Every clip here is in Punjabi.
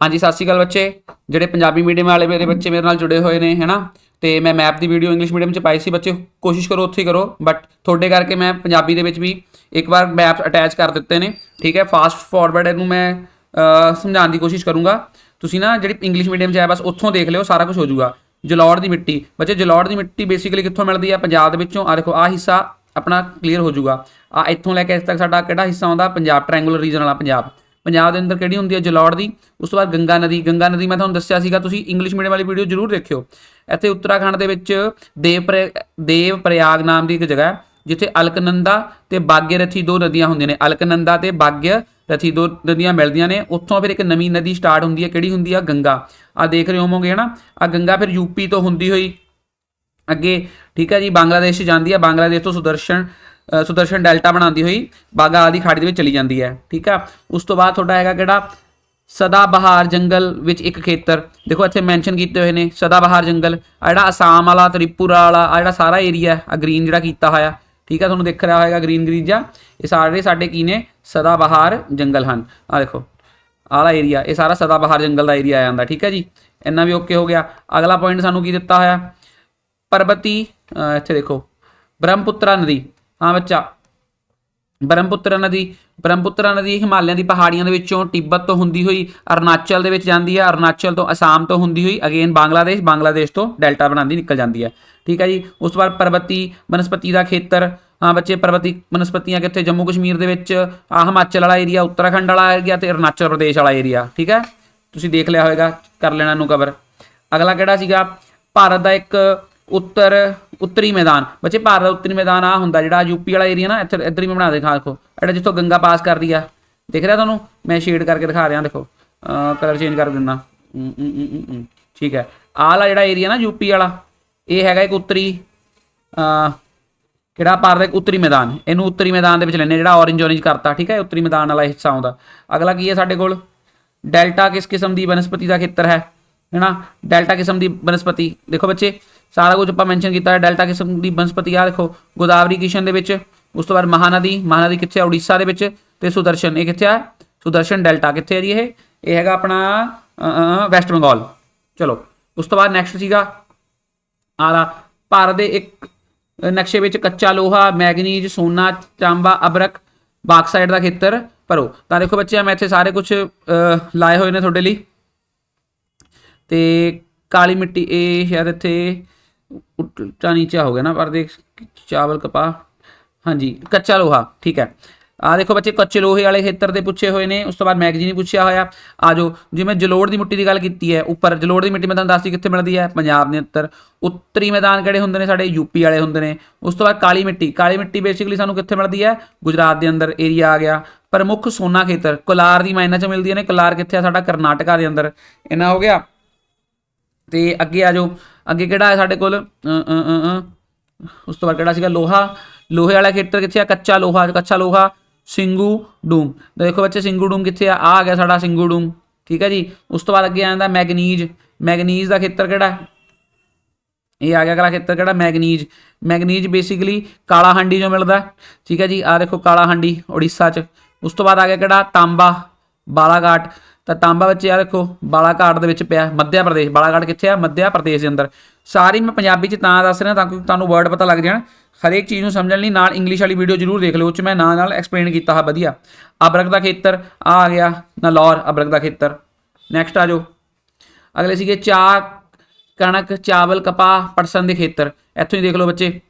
ਹਾਂਜੀ, ਸਤਿ ਸ਼੍ਰੀ ਅਕਾਲ ਬੱਚੇ। ਜਿਹੜੇ ਪੰਜਾਬੀ ਮੀਡੀਅਮ ਵਾਲੇ ਮੇਰੇ ਬੱਚੇ ਮੇਰੇ ਨਾਲ ਜੁੜੇ ਹੋਏ ਨੇ, ਹੈਨਾ? ਤੇ ਮੈਂ ਮੈਪ ਦੀ ਵੀਡੀਓ ਇੰਗਲਿਸ਼ ਮੀਡੀਅਮ ਚ ਪਾਈ ਸੀ ਬੱਚੇ, ਕੋਸ਼ਿਸ਼ ਕਰੋ, ਉੱਥੇ ਹੀ ਕਰੋ। ਬਟ ਤੁਹਾਡੇ ਕਰਕੇ ਮੈਂ ਪੰਜਾਬੀ ਦੇ ਵਿੱਚ ਵੀ ਇੱਕ ਵਾਰ ਮੈਪ ਅਟੈਚ ਕਰ ਦਿੱਤੇ ਨੇ, ਠੀਕ ਹੈ? ਫਾਸਟ ਫਾਰਵਰਡ ਇਹਨੂੰ ਮੈਂ ਸਮਝਾਉਣ ਦੀ ਕੋਸ਼ਿਸ਼ ਕਰੂੰਗਾ। ਤੁਸੀਂ ਨਾ ਜਿਹੜੀ ਇੰਗਲਿਸ਼ ਮੀਡੀਅਮ ਚ ਹੈ, ਬਸ ਉੱਥੋਂ ਦੇਖ ਲਿਓ, ਸਾਰਾ ਕੁਝ ਹੋ ਜਾਊਗਾ। ਜਲੌੜ ਦੀ ਮਿੱਟੀ। ਬੱਚੇ, ਜਲੌੜ ਦੀ ਮਿੱਟੀ ਬੇਸਿਕਲੀ ਕਿੱਥੋਂ ਮਿਲਦੀ ਹੈ ਪੰਜਾਬ ਦੇ ਵਿੱਚੋਂ। ਆ ਦੇਖੋ ਆ ਹਿੱਸਾ ਆਪਣਾ ਕਲੀਅਰ ਹੋ ਜਾਊਗਾ। ਆ ਇੱਥੋਂ ਲੈ ਕੇ ਇੱਥੇ ਤੱਕ ਸਾਡਾ ਕਿਹੜਾ ਹਿੱਸਾ ਆਉਂਦਾ? ਪੰਜਾਬ ਟ੍ਰਾਇੰਗੂਲਰ ਰੀਜਨ ਵਾਲਾ ਪੰਜਾਬ। ਪੰਜਾਬ ਦੇ ਅੰਦਰ ਕਿਹੜੀ ਹੁੰਦੀ ਹੈ ਜਲੌੜ ਦੀ? ਉਸ ਤੋਂ ਬਾਅਦ ਗੰਗਾ ਨਦੀ ਗੰਗਾ ਨਦੀ ਮੈਂ ਤੁਹਾਨੂੰ ਦੱਸਿਆ ਸੀਗਾ, ਤੁਸੀਂ ਇੰਗਲਿਸ਼ ਮੀਡੀਅਮ ਵਾਲੀ ਵੀਡੀਓ ਜ਼ਰੂਰ ਦੇਖਿਓ। ਇੱਥੇ ਉੱਤਰਾਖੰਡ ਦੇ ਵਿੱਚ ਦੇਵ ਪ੍ਰ- ਦੇਵ ਪ੍ਰਯਾਗ ਨਾਮ ਦੀ ਇੱਕ ਜਗ੍ਹਾ ਹੈ, ਜਿੱਥੇ ਅਲਕਨੰਦਾ ਤੇ ਬਾਗਯਰਥੀ ਦੋ ਨਦੀਆਂ ਹੁੰਦੀਆਂ ਨੇ। ਅਲਕਨੰਦਾ ਤੇ ਬਾਗਯਰਥੀ ਦੋ ਨਦੀਆਂ ਮਿਲਦੀਆਂ ਨੇ। ਉੱਥੋਂ ਫਿਰ ਇੱਕ ਨਵੀਂ ਨਦੀ ਸਟਾਰਟ ਹੁੰਦੀ ਹੈ, ਕਿਹੜੀ ਹੁੰਦੀ ਆ? ਗੰਗਾ। ਆ ਦੇਖ ਰਹੇ ਹੋਵੋਗੇ, ਹਨਾ? ਆ ਗੰਗਾ ਫਿਰ ਯੂਪੀ ਤੋਂ ਹੁੰਦੀ ਹੋਈ ਅੱਗੇ, ਠੀਕ ਹੈ ਜੀ, ਬੰਗਲਾਦੇਸ਼ 'ਚ ਜਾਂਦੀ ਆ ਬੰਗਲਾਦੇਸ਼ ਤੋਂ ਸੁਦਰਸ਼ਨ ਸੁਦਰਸ਼ਨ ਡੈਲਟਾ ਬਣਾਉਂਦੀ ਹੋਈ ਬਾਗਾ ਆਦੀ ਖਾੜੀ ਦੇ ਵਿੱਚ ਚਲੀ ਜਾਂਦੀ ਹੈ, ਠੀਕ ਆ? ਉਸ ਤੋਂ ਬਾਅਦ ਤੁਹਾਡਾ ਹੈਗਾ ਕਿਹੜਾ? ਸਦਾ ਬਹਾਰ ਜੰਗਲ ਵਿੱਚ ਇੱਕ ਖੇਤਰ। ਦੇਖੋ ਇੱਥੇ ਮੈਂਸ਼ਨ ਕੀਤੇ ਹੋਏ ਨੇ ਸਦਾ ਬਹਾਰ ਜੰਗਲ। ਆ ਜਿਹੜਾ ਅਸਾਮ ਵਾਲਾ, ਤ੍ਰਿਪੁਰਾ ਵਾਲਾ, ਆ ਜਿਹੜਾ ਸਾਰਾ ਏਰੀਆ ਆ ਗ੍ਰੀਨ ਜਿਹੜਾ ਕੀਤਾ ਹੋਇਆ। ਠੀਕ ਆ? ਤੁਹਾਨੂੰ ਦਿਖ ਰਿਹਾ ਹੋਏਗਾ ਗ੍ਰੀਨ ਗ੍ਰੀਨ ਜਿਹਾ ਇਹ ਸਾਰੇ ਸਾਡੇ ਕੀ ਨੇ? ਸਦਾ ਬਹਾਰ ਜੰਗਲ ਹਨ। ਆ ਦੇਖੋ, ਆਲਾ ਏਰੀਆ ਇਹ ਸਾਰਾ ਸਦਾ ਬਹਾਰ ਜੰਗਲ ਦਾ ਏਰੀਆ ਆ ਜਾਂਦਾ, ਠੀਕ ਹੈ ਜੀ? ਇੰਨਾ ਵੀ ਓਕੇ ਹੋ ਗਿਆ। ਅਗਲਾ ਪੁਆਇੰਟ ਸਾਨੂੰ ਕੀ ਦਿੱਤਾ ਹੋਇਆ? ਪਰਬਤੀ ਇੱਥੇ ਦੇਖੋ, ਬ੍ਰਹਮਪੁੱਤਰਾ ਨਦੀ। ਹਾਂ ਬੱਚਾ। ਬ੍ਰਹਮਪੁੱਤਰਾ ਨਦੀ ਬ੍ਰਹਮਪੁੱਤਰਾ ਨਦੀ ਹਿਮਾਲਿਆ ਦੀ ਪਹਾੜੀਆਂ ਦੇ ਵਿੱਚੋਂ ਤਿੱਬਤ ਤੋਂ ਹੁੰਦੀ ਹੋਈ, ਅਰੁਣਾਚਲ ਦੇ ਵਿੱਚ ਜਾਂਦੀ ਹੈ, ਅਰੁਣਾਚਲ ਤੋਂ ਅਸਾਮ ਤੋਂ ਹੁੰਦੀ ਹੋਈ, ਅਗੇਨ ਬੰਗਲਾਦੇਸ਼ ਬੰਗਲਾਦੇਸ਼ ਤੋਂ ਡੈਲਟਾ ਬਣਾਉਂਦੀ, ਨਿਕਲ ਜਾਂਦੀ ਹੈ। ਠੀਕ ਹੈ ਜੀ, ਉਸ ਤੋਂ ਬਾਅਦ ਪਰਬਤੀ, ਬਨਸਪਤੀ ਦਾ ਖੇਤਰ, ਹਾਂ ਬੱਚੇ, ਪਰਬਤੀ, ਬਨਸਪਤੀਆਂ ਕਿੱਥੇ? ਜੰਮੂ ਕਸ਼ਮੀਰ ਦੇ ਵਿੱਚ ਆ ਹਿਮਾਚਲ ਵਾਲਾ ਏਰੀਆ ਉੱਤਰਾਖੰਡ ਵਾਲਾ ਏਰੀਆ ਤੇ ਅਰੁਣਾਚਲ ਪ੍ਰਦੇਸ਼ ਵਾਲਾ ਏਰੀਆ ਠੀਕ ਹੈ? ਤੁਸੀਂ ਦੇਖ ਲਿਆ ਹੋਵੇਗਾ ਕਰ ਲੈਣਾ ਨੂੰ ਕਵਰ ਅਗਲਾ ਕਿਹੜਾ ਸੀਗਾ? ਭਾਰਤ ਦਾ ਇੱਕ ਉੱਤਰ ਉੱਤਰੀ ਮੈਦਾਨ। ਬੱਚੇ, ਭਾਰਤ ਦਾ ਉੱਤਰੀ ਮੈਦਾਨ ਆ ਹੁੰਦਾ, ਜਿਹੜਾ ਯੂਪੀ ਵਾਲਾ ਏਰੀਆ ਨਾ, ਇੱਥੇ ਇੱਧਰ ਹੀ ਮੈਂ ਬਣਾ ਦੇ ਖਾ ਦੇਖੋ। ਜਿਹੜਾ ਜਿੱਥੋਂ ਗੰਗਾ ਪਾਸ ਕਰਦੀ ਆ। ਦਿਖ ਰਿਹਾ ਤੁਹਾਨੂੰ? ਮੈਂ ਸ਼ੇਡ ਕਰਕੇ ਦਿਖਾ ਰਿਹਾ ਦੇਖੋ। ਕਲਰ ਚੇਂਜ ਕਰ ਦਿੰਦਾ। ਠੀਕ ਹੈ। ਆਹ ਵਾਲਾ ਜਿਹੜਾ ਏਰੀਆ ਨਾ ਯੂਪੀ ਵਾਲਾ, ਇਹ ਹੈਗਾ ਇੱਕ ਉੱਤਰੀ ਕਿਹੜਾ ਭਾਰਤ ਦਾ ਇੱਕ ਉੱਤਰੀ ਮੈਦਾਨ। ਇਹਨੂੰ ਉੱਤਰੀ ਮੈਦਾਨ ਦੇ ਵਿੱਚ ਲੈਣੇ ਜਿਹੜਾ ਔਰੇਂਜ ਔਰੇਂਜ ਕਰਤਾ, ਠੀਕ ਹੈ? ਉੱਤਰੀ ਮੈਦਾਨ ਵਾਲਾ ਹਿੱਸਾ ਆਉਂਦਾ। ਅਗਲਾ ਕੀ ਹੈ ਸਾਡੇ ਕੋਲ? ਡੈਲਟਾ ਕਿਸ ਕਿਸਮ ਦੀ ਬਨਸਪਤੀ ਦਾ ਖੇਤਰ ਹੈ? ਹੈਨਾ? ਡੈਲਟਾ ਕਿਸਮ ਦੀ ਬਨਸਪਤੀ। ਦੇਖੋ ਬੱਚੇ ਸਾਰਾ ਕੁਝ ਆਪਾਂ ਮੈਂਸ਼ਨ ਕੀਤਾ ਹੈ ਡੈਲਟਾ ਕਿਸਮ ਦੀ ਬਨਸਪਤੀ ਆ ਦੇਖੋ, ਗੋਦਾਵਰੀ ਕਿਸ਼ਨ ਦੇ ਵਿੱਚ, ਉਸ ਤੋਂ ਬਾਅਦ ਮਹਾਨਦੀ ਮਹਾਨਦੀ ਕਿੱਥੇ ਆ? ਉੜੀਸਾ ਦੇ ਵਿੱਚ ਤੇ ਸੁਦਰਸ਼ਨ, ਇਹ ਕਿੱਥੇ ਆ? ਸੁਦਰਸ਼ਨ ਡੈਲਟਾ ਕਿੱਥੇ ਹੈ ਜੀ ਇਹ? ਇਹ ਹੈਗਾ ਆਪਣਾ ਵੈਸਟ ਬੰਗਾਲ। ਚਲੋ, ਉਸ ਤੋਂ ਬਾਅਦ ਨੈਕਸਟ ਸੀਗਾ ਆਲਾ ਭਾਰਤ ਦੇ ਇੱਕ ਨਕਸ਼ੇ ਵਿੱਚ ਕੱਚਾ ਲੋਹਾ, ਮੈਗਨੀਜ਼, ਸੋਨਾ, ਚਾਂਬਾ, ਅਬਰਕ, ਬਾਕਸਾਈਡ ਦਾ ਖੇਤਰ ਭਰੋ। ਤਾਂ ਦੇਖੋ ਬੱਚੇ ਮੈਂ ਇੱਥੇ ਸਾਰੇ ਕੁਝ ਲਾਏ ਹੋਏ ਨੇ ਤੁਹਾਡੇ ਲਈ। ਤੇ ਕਾਲੀ ਮਿੱਟੀ, ਇਹ ਸ਼ਾਇਦ ਇੱਥੇ ਉੱਚਾ ਨੀਚਾ ਹੋ ਗਿਆ ਨਾ, ਪਰ ਦੇਖ ਚਾਵਲ ਕਪਾਹ। ਹਾਂਜੀ, ਕੱਚਾ ਲੋਹਾ, ਠੀਕ ਹੈ। ਆ ਦੇਖੋ ਬੱਚੇ, ਕੱਚੇ ਲੋਹੇ ਵਾਲੇ ਖੇਤਰ ਦੇ ਪੁੱਛੇ ਹੋਏ ਨੇ, ਉਸ ਤੋਂ ਬਾਅਦ ਮੈਗਜ਼ੀਨ ਪੁੱਛਿਆ ਹੋਇਆ। ਆ ਜੋ ਜਿਵੇਂ ਜਲੋੜ ਦੀ ਮਿੱਟੀ ਦੀ ਗੱਲ ਕੀਤੀ ਹੈ, ਉੱਪਰ ਜਲੋੜ ਦੀ ਮਿੱਟੀ ਮੈਂ ਤੁਹਾਨੂੰ ਦੱਸਦੀ ਕਿੱਥੇ ਮਿਲਦੀ ਹੈ, ਪੰਜਾਬ ਦੇ ਉੱਤਰ ਉੱਤਰੀ ਮੈਦਾਨ ਕਿਹੜੇ ਹੁੰਦੇ ਨੇ, ਸਾਡੇ ਯੂਪੀ ਵਾਲੇ ਹੁੰਦੇ ਨੇ। ਉਸ ਤੋਂ ਬਾਅਦ ਕਾਲੀ ਮਿੱਟੀ ਕਾਲੀ ਮਿੱਟੀ ਬੇਸਿਕਲੀ ਸਾਨੂੰ ਕਿੱਥੇ ਮਿਲਦੀ ਹੈ? ਗੁਜਰਾਤ ਦੇ ਅੰਦਰ ਏਰੀਆ ਆ ਗਿਆ। ਪ੍ਰਮੁੱਖ ਸੋਨਾ ਖੇਤਰ, ਕੋਲਾਰ ਦੀ ਮਾਈਨਾਂ ਚ ਮਿਲਦੀਆਂ ਨੇ। ਕੋਲਾਰ ਕਿੱਥੇ ਆ? ਸਾਡਾ ਕਰਨਾਟਕਾ ਦੇ ਅੰਦਰ। ਇਹਨਾਂ ਹੋ ਗਿਆ। ਤੇ ਅੱਗੇ ਆ ਜਾਓ ਅੱਗੇ ਕਿਹੜਾ ਹੈ ਸਾਡੇ ਕੋਲ? ਉਸ ਤੋਂ ਬਾਅਦ ਕਿਹੜਾ ਸੀਗਾ? ਲੋਹਾ। ਲੋਹੇ ਵਾਲਾ ਖੇਤਰ ਕਿੱਥੇ ਆ? ਕੱਚਾ ਲੋਹਾ ਕੱਚਾ ਲੋਹਾ। ਸਿੰਗੂ ਡੂਮ ਦੇਖੋ ਬੱਚੇ, ਸਿੰਗੂ ਡੂਮ ਕਿੱਥੇ ਆ? ਆ ਆ ਗਿਆ ਸਾਡਾ ਸਿੰਗੂ ਡੂਮ ਠੀਕ ਹੈ ਜੀ? ਉਸ ਤੋਂ ਬਾਅਦ ਅੱਗੇ ਆ ਜਾਂਦਾ ਮੈਗਨੀਜ਼। ਮੈਗਨੀਜ਼ ਦਾ ਖੇਤਰ ਕਿਹੜਾ? ਇਹ ਆ ਗਿਆ ਅਗਲਾ ਖੇਤਰ ਕਿਹੜਾ? ਮੈਗਨੀਜ਼। ਮੈਗਨੀਜ਼ ਬੇਸਿਕਲੀ ਕਾਲਾ ਹਾਂਡੀ ਜੋ ਮਿਲਦਾ। ਠੀਕ ਹੈ ਜੀ? ਆ ਦੇਖੋ ਕਾਲਾ ਹਾਂਡੀ, ਉੜੀਸਾ ਚ। ਉਸ ਤੋਂ ਬਾਅਦ ਆ ਗਿਆ ਕਿਹੜਾ? ਤਾਂਬਾ। ਬਾਲਾਘਾਟ। ਤਾਂ ਤਾਂਬਾ ਬੱਚੇ ਆ ਦੇਖੋ ਬਾਲਾਘਾਟ ਦੇ ਵਿੱਚ ਪਿਆ, ਮੱਧਿਆ ਪ੍ਰਦੇਸ਼, ਬਾਲਾਘਾਟ ਕਿੱਥੇ ਆ? ਮੱਧਿਆ ਪ੍ਰਦੇਸ਼ ਦੇ ਅੰਦਰ। ਸਾਰੀ ਮੈਂ ਪੰਜਾਬੀ ਚ ਤਾਂ ਦੱਸ ਰਿਹਾ ਤਾਂ ਕਿ ਤੁਹਾਨੂੰ ਵਰਡ ਪਤਾ ਲੱਗ ਜਾਣ। ਹਰੇਕ ਚੀਜ਼ ਨੂੰ ਸਮਝਣ ਲਈ ਨਾਲ ਇੰਗਲਿਸ਼ ਵਾਲੀ ਵੀਡੀਓ ਜ਼ਰੂਰ ਦੇਖ ਲਓ, ਉਹ ਚ ਮੈਂ ਨਾਲ ਨਾਲ ਐਕਸਪਲੇਨ ਕੀਤਾ ਹੈ ਵਧੀਆ। ਅਬਰਕ ਦਾ ਖੇਤਰ, ਆ ਆ ਗਿਆ ਨਲੌਰ ਅਬਰਕ ਦਾ ਖੇਤਰ। ਨੈਕਸਟ ਆ ਜਾਓ। ਅਗਲੇ ਸੀਗੇ ਚਾਹ, ਕਣਕ, ਚਾਵਲ, ਕਪਾਹ ਪਟਸਨ ਦੇ ਖੇਤਰ। ਇੱਥੋਂ ਹੀ ਦੇਖ ਲਓ ਬੱਚੇ।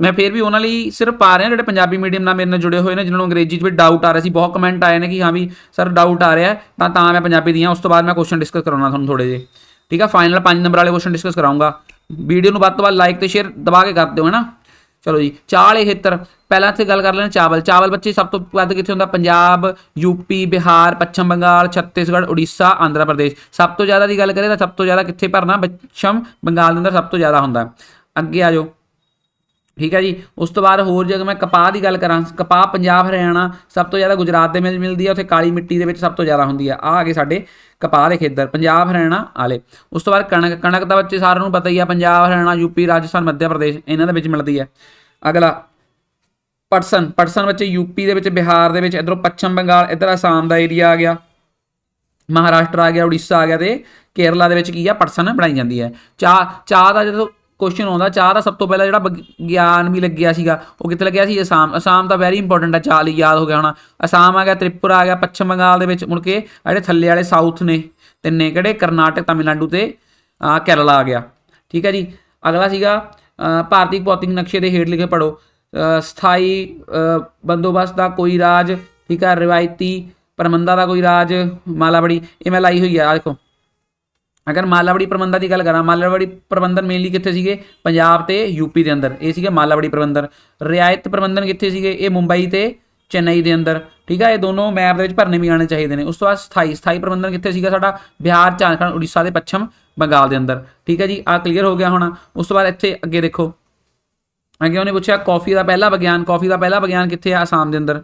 ਮੈਂ ਫੇਰ ਵੀ ਉਹਨਾਂ ਲਈ ਸਿਰਫ ਪਾ ਰਿਹਾ ਜਿਹੜੇ ਪੰਜਾਬੀ ਮੀਡੀਅਮ ਨਾਲ ਮੇਰੇ ਨਾਲ ਜੁੜੇ ਹੋਏ ਨੇ, ਜਿਨ੍ਹਾਂ ਨੂੰ ਅੰਗਰੇਜ਼ੀ 'ਚ ਵੀ ਡਾਊਟ ਆ ਰਿਹਾ ਸੀ, ਬਹੁਤ ਕਮੈਂਟ ਆਏ ਨੇ ਕਿ ਹਾਂ ਵੀ ਸਰ ਡਾਊਟ ਆ ਰਿਹਾ ਤਾਂ ਤਾਂ ਮੈਂ ਪੰਜਾਬੀ ਦੀਆਂ, ਉਸ ਤੋਂ ਬਾਅਦ ਮੈਂ ਕੁਐਸਚਨ ਡਿਸਕਸ ਕਰਾਉਣਾ ਤੁਹਾਨੂੰ ਥੋੜੇ ਜਿਹੇ। ਠੀਕ ਆ? ਫਾਈਨਲ 5 ਨੰਬਰ ਵਾਲੇ ਕੁਐਸਚਨ ਡਿਸਕਸ ਕਰਾਉਂਗਾ। ਵੀਡੀਓ ਨੂੰ ਵੱਧ ਤੋਂ ਵੱਧ ਲਾਈਕ ਤੇ ਸ਼ੇਅਰ ਦਬਾ ਕੇ ਕਰ ਦਿਓ, ਹੈਨਾ? ਚਲੋ ਜੀ, ਚਾਲ ਵਾਲੇ ਖੇਤਰ ਪਹਿਲਾਂ ਇੱਥੇ ਗੱਲ ਕਰ ਲੈਣਾ ਚਾਵਲ। ਚਾਵਲ ਬੱਚੇ ਸਭ ਤੋਂ ਵੱਧ ਕਿੱਥੇ ਹੁੰਦਾ? ਪੰਜਾਬ ਯੂਪੀ ਬਿਹਾਰ, ਪੱਛਮ ਬੰਗਾਲ, ਛੱਤੀਸਗੜ੍ਹ, ਉੜੀਸਾ, ਆਂਧਰਾ ਪ੍ਰਦੇਸ਼। ਸਭ ਤੋਂ ਜ਼ਿਆਦਾ ਦੀ ਗੱਲ ਕਰੇ ਤਾਂ ਸਭ ਤੋਂ ਜ਼ਿਆਦਾ ਕਿੱਥੇ ਭਰਨਾ? ਪੱਛਮ ਬੰਗਾਲ ਦੇ ਅੰਦਰ ਸਭ ਤੋਂ ਜ਼ਿਆਦਾ ਹੁੰਦਾ। ਅੱਗੇ ਆ ਜਾਓ। ਠੀਕ ਹੈ ਜੀ? ਉਸ ਤੋਂ ਬਾਅਦ ਹੋਰ ਜੇ ਮੈਂ ਕਪਾਹ ਦੀ ਗੱਲ ਕਰਾਂ, ਕਪਾਹ ਪੰਜਾਬ, ਹਰਿਆਣਾ ਸਭ ਤੋਂ ਜ਼ਿਆਦਾ ਗੁਜਰਾਤ ਦੇ ਵਿੱਚ ਮਿਲਦੀ ਹੈ, ਉੱਥੇ ਕਾਲੀ ਮਿੱਟੀ ਦੇ ਵਿੱਚ ਸਭ ਤੋਂ ਜ਼ਿਆਦਾ ਹੁੰਦੀ ਆ ਆ ਆ ਗਏ ਸਾਡੇ ਕਪਾਹ ਦੇ ਖੇਤਰ, ਪੰਜਾਬ, ਹਰਿਆਣਾ ਆਲੇ ਉਸ ਤੋਂ ਬਾਅਦ ਕਣਕ ਕਣਕ ਦਾ ਬੱਚੇ ਸਾਰਿਆਂ ਨੂੰ ਪਤਾ ਹੀ ਆ, ਪੰਜਾਬ, ਹਰਿਆਣਾ ਯੂਪੀ ਰਾਜਸਥਾਨ, ਮੱਧ ਪ੍ਰਦੇਸ਼ ਇਹਨਾਂ ਦੇ ਵਿੱਚ ਮਿਲਦੀ ਹੈ। ਅਗਲਾ, ਪਟਸਨ ਪਟਸਨ ਬੱਚੇ ਯੂਪੀ ਦੇ ਵਿੱਚ, ਬਿਹਾਰ ਦੇ ਵਿੱਚ, ਇਧਰੋਂ ਪੱਛਮ ਬੰਗਾਲ, ਇਧਰ ਅਸਾਮ ਦਾ ਏਰੀਆ ਆ ਗਿਆ, ਮਹਾਰਾਸ਼ਟਰ ਆ ਗਿਆ, ਉੜੀਸਾ ਆ ਗਿਆ ਤੇ ਕੇਰਲਾ ਦੇ ਵਿੱਚ ਕੀ ਆ, ਪਟਸਨ ਬਣਾਈ ਜਾਂਦੀ ਹੈ। ਚਾਹ ਚਾਹ ਦਾ ਜਦੋਂ ਕੁਐਸਚਨ ਆਉਂਦਾ, ਚਾਹ ਦਾ ਸਭ ਤੋਂ ਪਹਿਲਾਂ ਜਿਹੜਾ ਗਿਆਨ ਵੀ ਲੱਗਿਆ ਸੀਗਾ, ਉਹ ਕਿੱਥੇ ਲੱਗਿਆ ਸੀ? ਅਸਾਮ ਅਸਾਮ ਤਾਂ ਵੈਰੀ ਇੰਪੋਰਟੈਂਟ ਆ, ਚਾਹ ਲਈ ਯਾਦ ਹੋ ਗਿਆ ਹੋਣਾ। ਅਸਾਮ ਆ ਗਿਆ, ਤ੍ਰਿਪੁਰਾ ਆ ਗਿਆ, ਪੱਛਮ ਬੰਗਾਲ ਦੇ ਵਿੱਚ ਮੁੜ ਕੇ ਜਿਹੜੇ ਥੱਲੇ ਵਾਲੇ ਸਾਊਥ ਨੇ, ਤਿੰਨੇ ਕਿਹੜੇ? ਕਰਨਾਟਕ, ਤਾਮਿਲਨਾਡੂ ਤੇ ਕੇਰਲਾ ਆ ਗਿਆ। ਠੀਕ ਹੈ ਜੀ? ਅਗਲਾ ਸੀਗਾ ਭਾਰਤੀ ਭੌਤਿਕ ਨਕਸ਼ੇ ਦੇ ਹੇਠ ਲਿਖੇ ਪੜੋ ਸਥਾਈ ਬੰਦੋਬਸਤ ਦਾ ਕੋਈ ਰਾਜ, ਠੀਕ ਹੈ ਰਵਾਇਤੀ, ਪ੍ਰਬੰਧਾਂ ਦਾ ਕੋਈ ਰਾਜ, ਮਾਲਾਵੜੀ, ਇਹ ਮੈਂ ਲਾਈ ਹੋਈ ਆ, ਆਹ ਦੇਖੋ। ਅਗਰ ਮਾਲਾਵੜੀ ਪ੍ਰਬੰਧਾਂ ਦੀ ਗੱਲ ਕਰਾਂ, ਮਾਲਾਵੜੀ ਪ੍ਰਬੰਧਨ ਮੇਨਲੀ ਕਿੱਥੇ ਸੀਗੇ? ਪੰਜਾਬ ਤੇ ਯੂਪੀ ਦੇ ਅੰਦਰ। ਇਹ ਸੀਗੇ ਮਾਲਾਵੜੀ ਪ੍ਰਬੰਧਨ। ਰਿਆਇਤ ਪ੍ਰਬੰਧਨ ਕਿੱਥੇ ਸੀਗੇ? ਇਹ ਮੁੰਬਈ ਤੇ ਚੇਨਈ ਦੇ ਅੰਦਰ। ਠੀਕ ਆ, ਇਹ ਦੋਨੋਂ ਮੈਪ ਦੇ ਵਿੱਚ ਭਰਨੇ ਵੀ ਆਣੇ ਚਾਹੀਦੇ ਨੇ। ਉਸ ਤੋਂ ਬਾਅਦ ਸਥਾਈ ਸਥਾਈ ਪ੍ਰਬੰਧਨ ਕਿੱਥੇ ਸੀਗਾ ਸਾਡਾ? ਬਿਹਾਰ, ਝਾਰਖੰਡ, ਉੜੀਸਾ ਦੇ ਪੱਛਮ ਬੰਗਾਲ ਦੇ ਅੰਦਰ। ਠੀਕ ਹੈ ਜੀ ਆ ਕਲੀਅਰ ਹੋ ਗਿਆ ਹੁਣ। ਉਸ ਤੋਂ ਬਾਅਦ ਇੱਥੇ ਅੱਗੇ ਦੇਖੋ। ਅੱਗੇ ਉਹਨੇ ਪੁੱਛਿਆ ਕਾਫੀ ਦਾ ਪਹਿਲਾ ਵਿਗਿਆਨ ਕਾਫੀ ਦਾ ਪਹਿਲਾ ਵਿਗਿਆਨ ਕਿੱਥੇ ਆ? ਆਸਾਮ ਦੇ ਅੰਦਰ।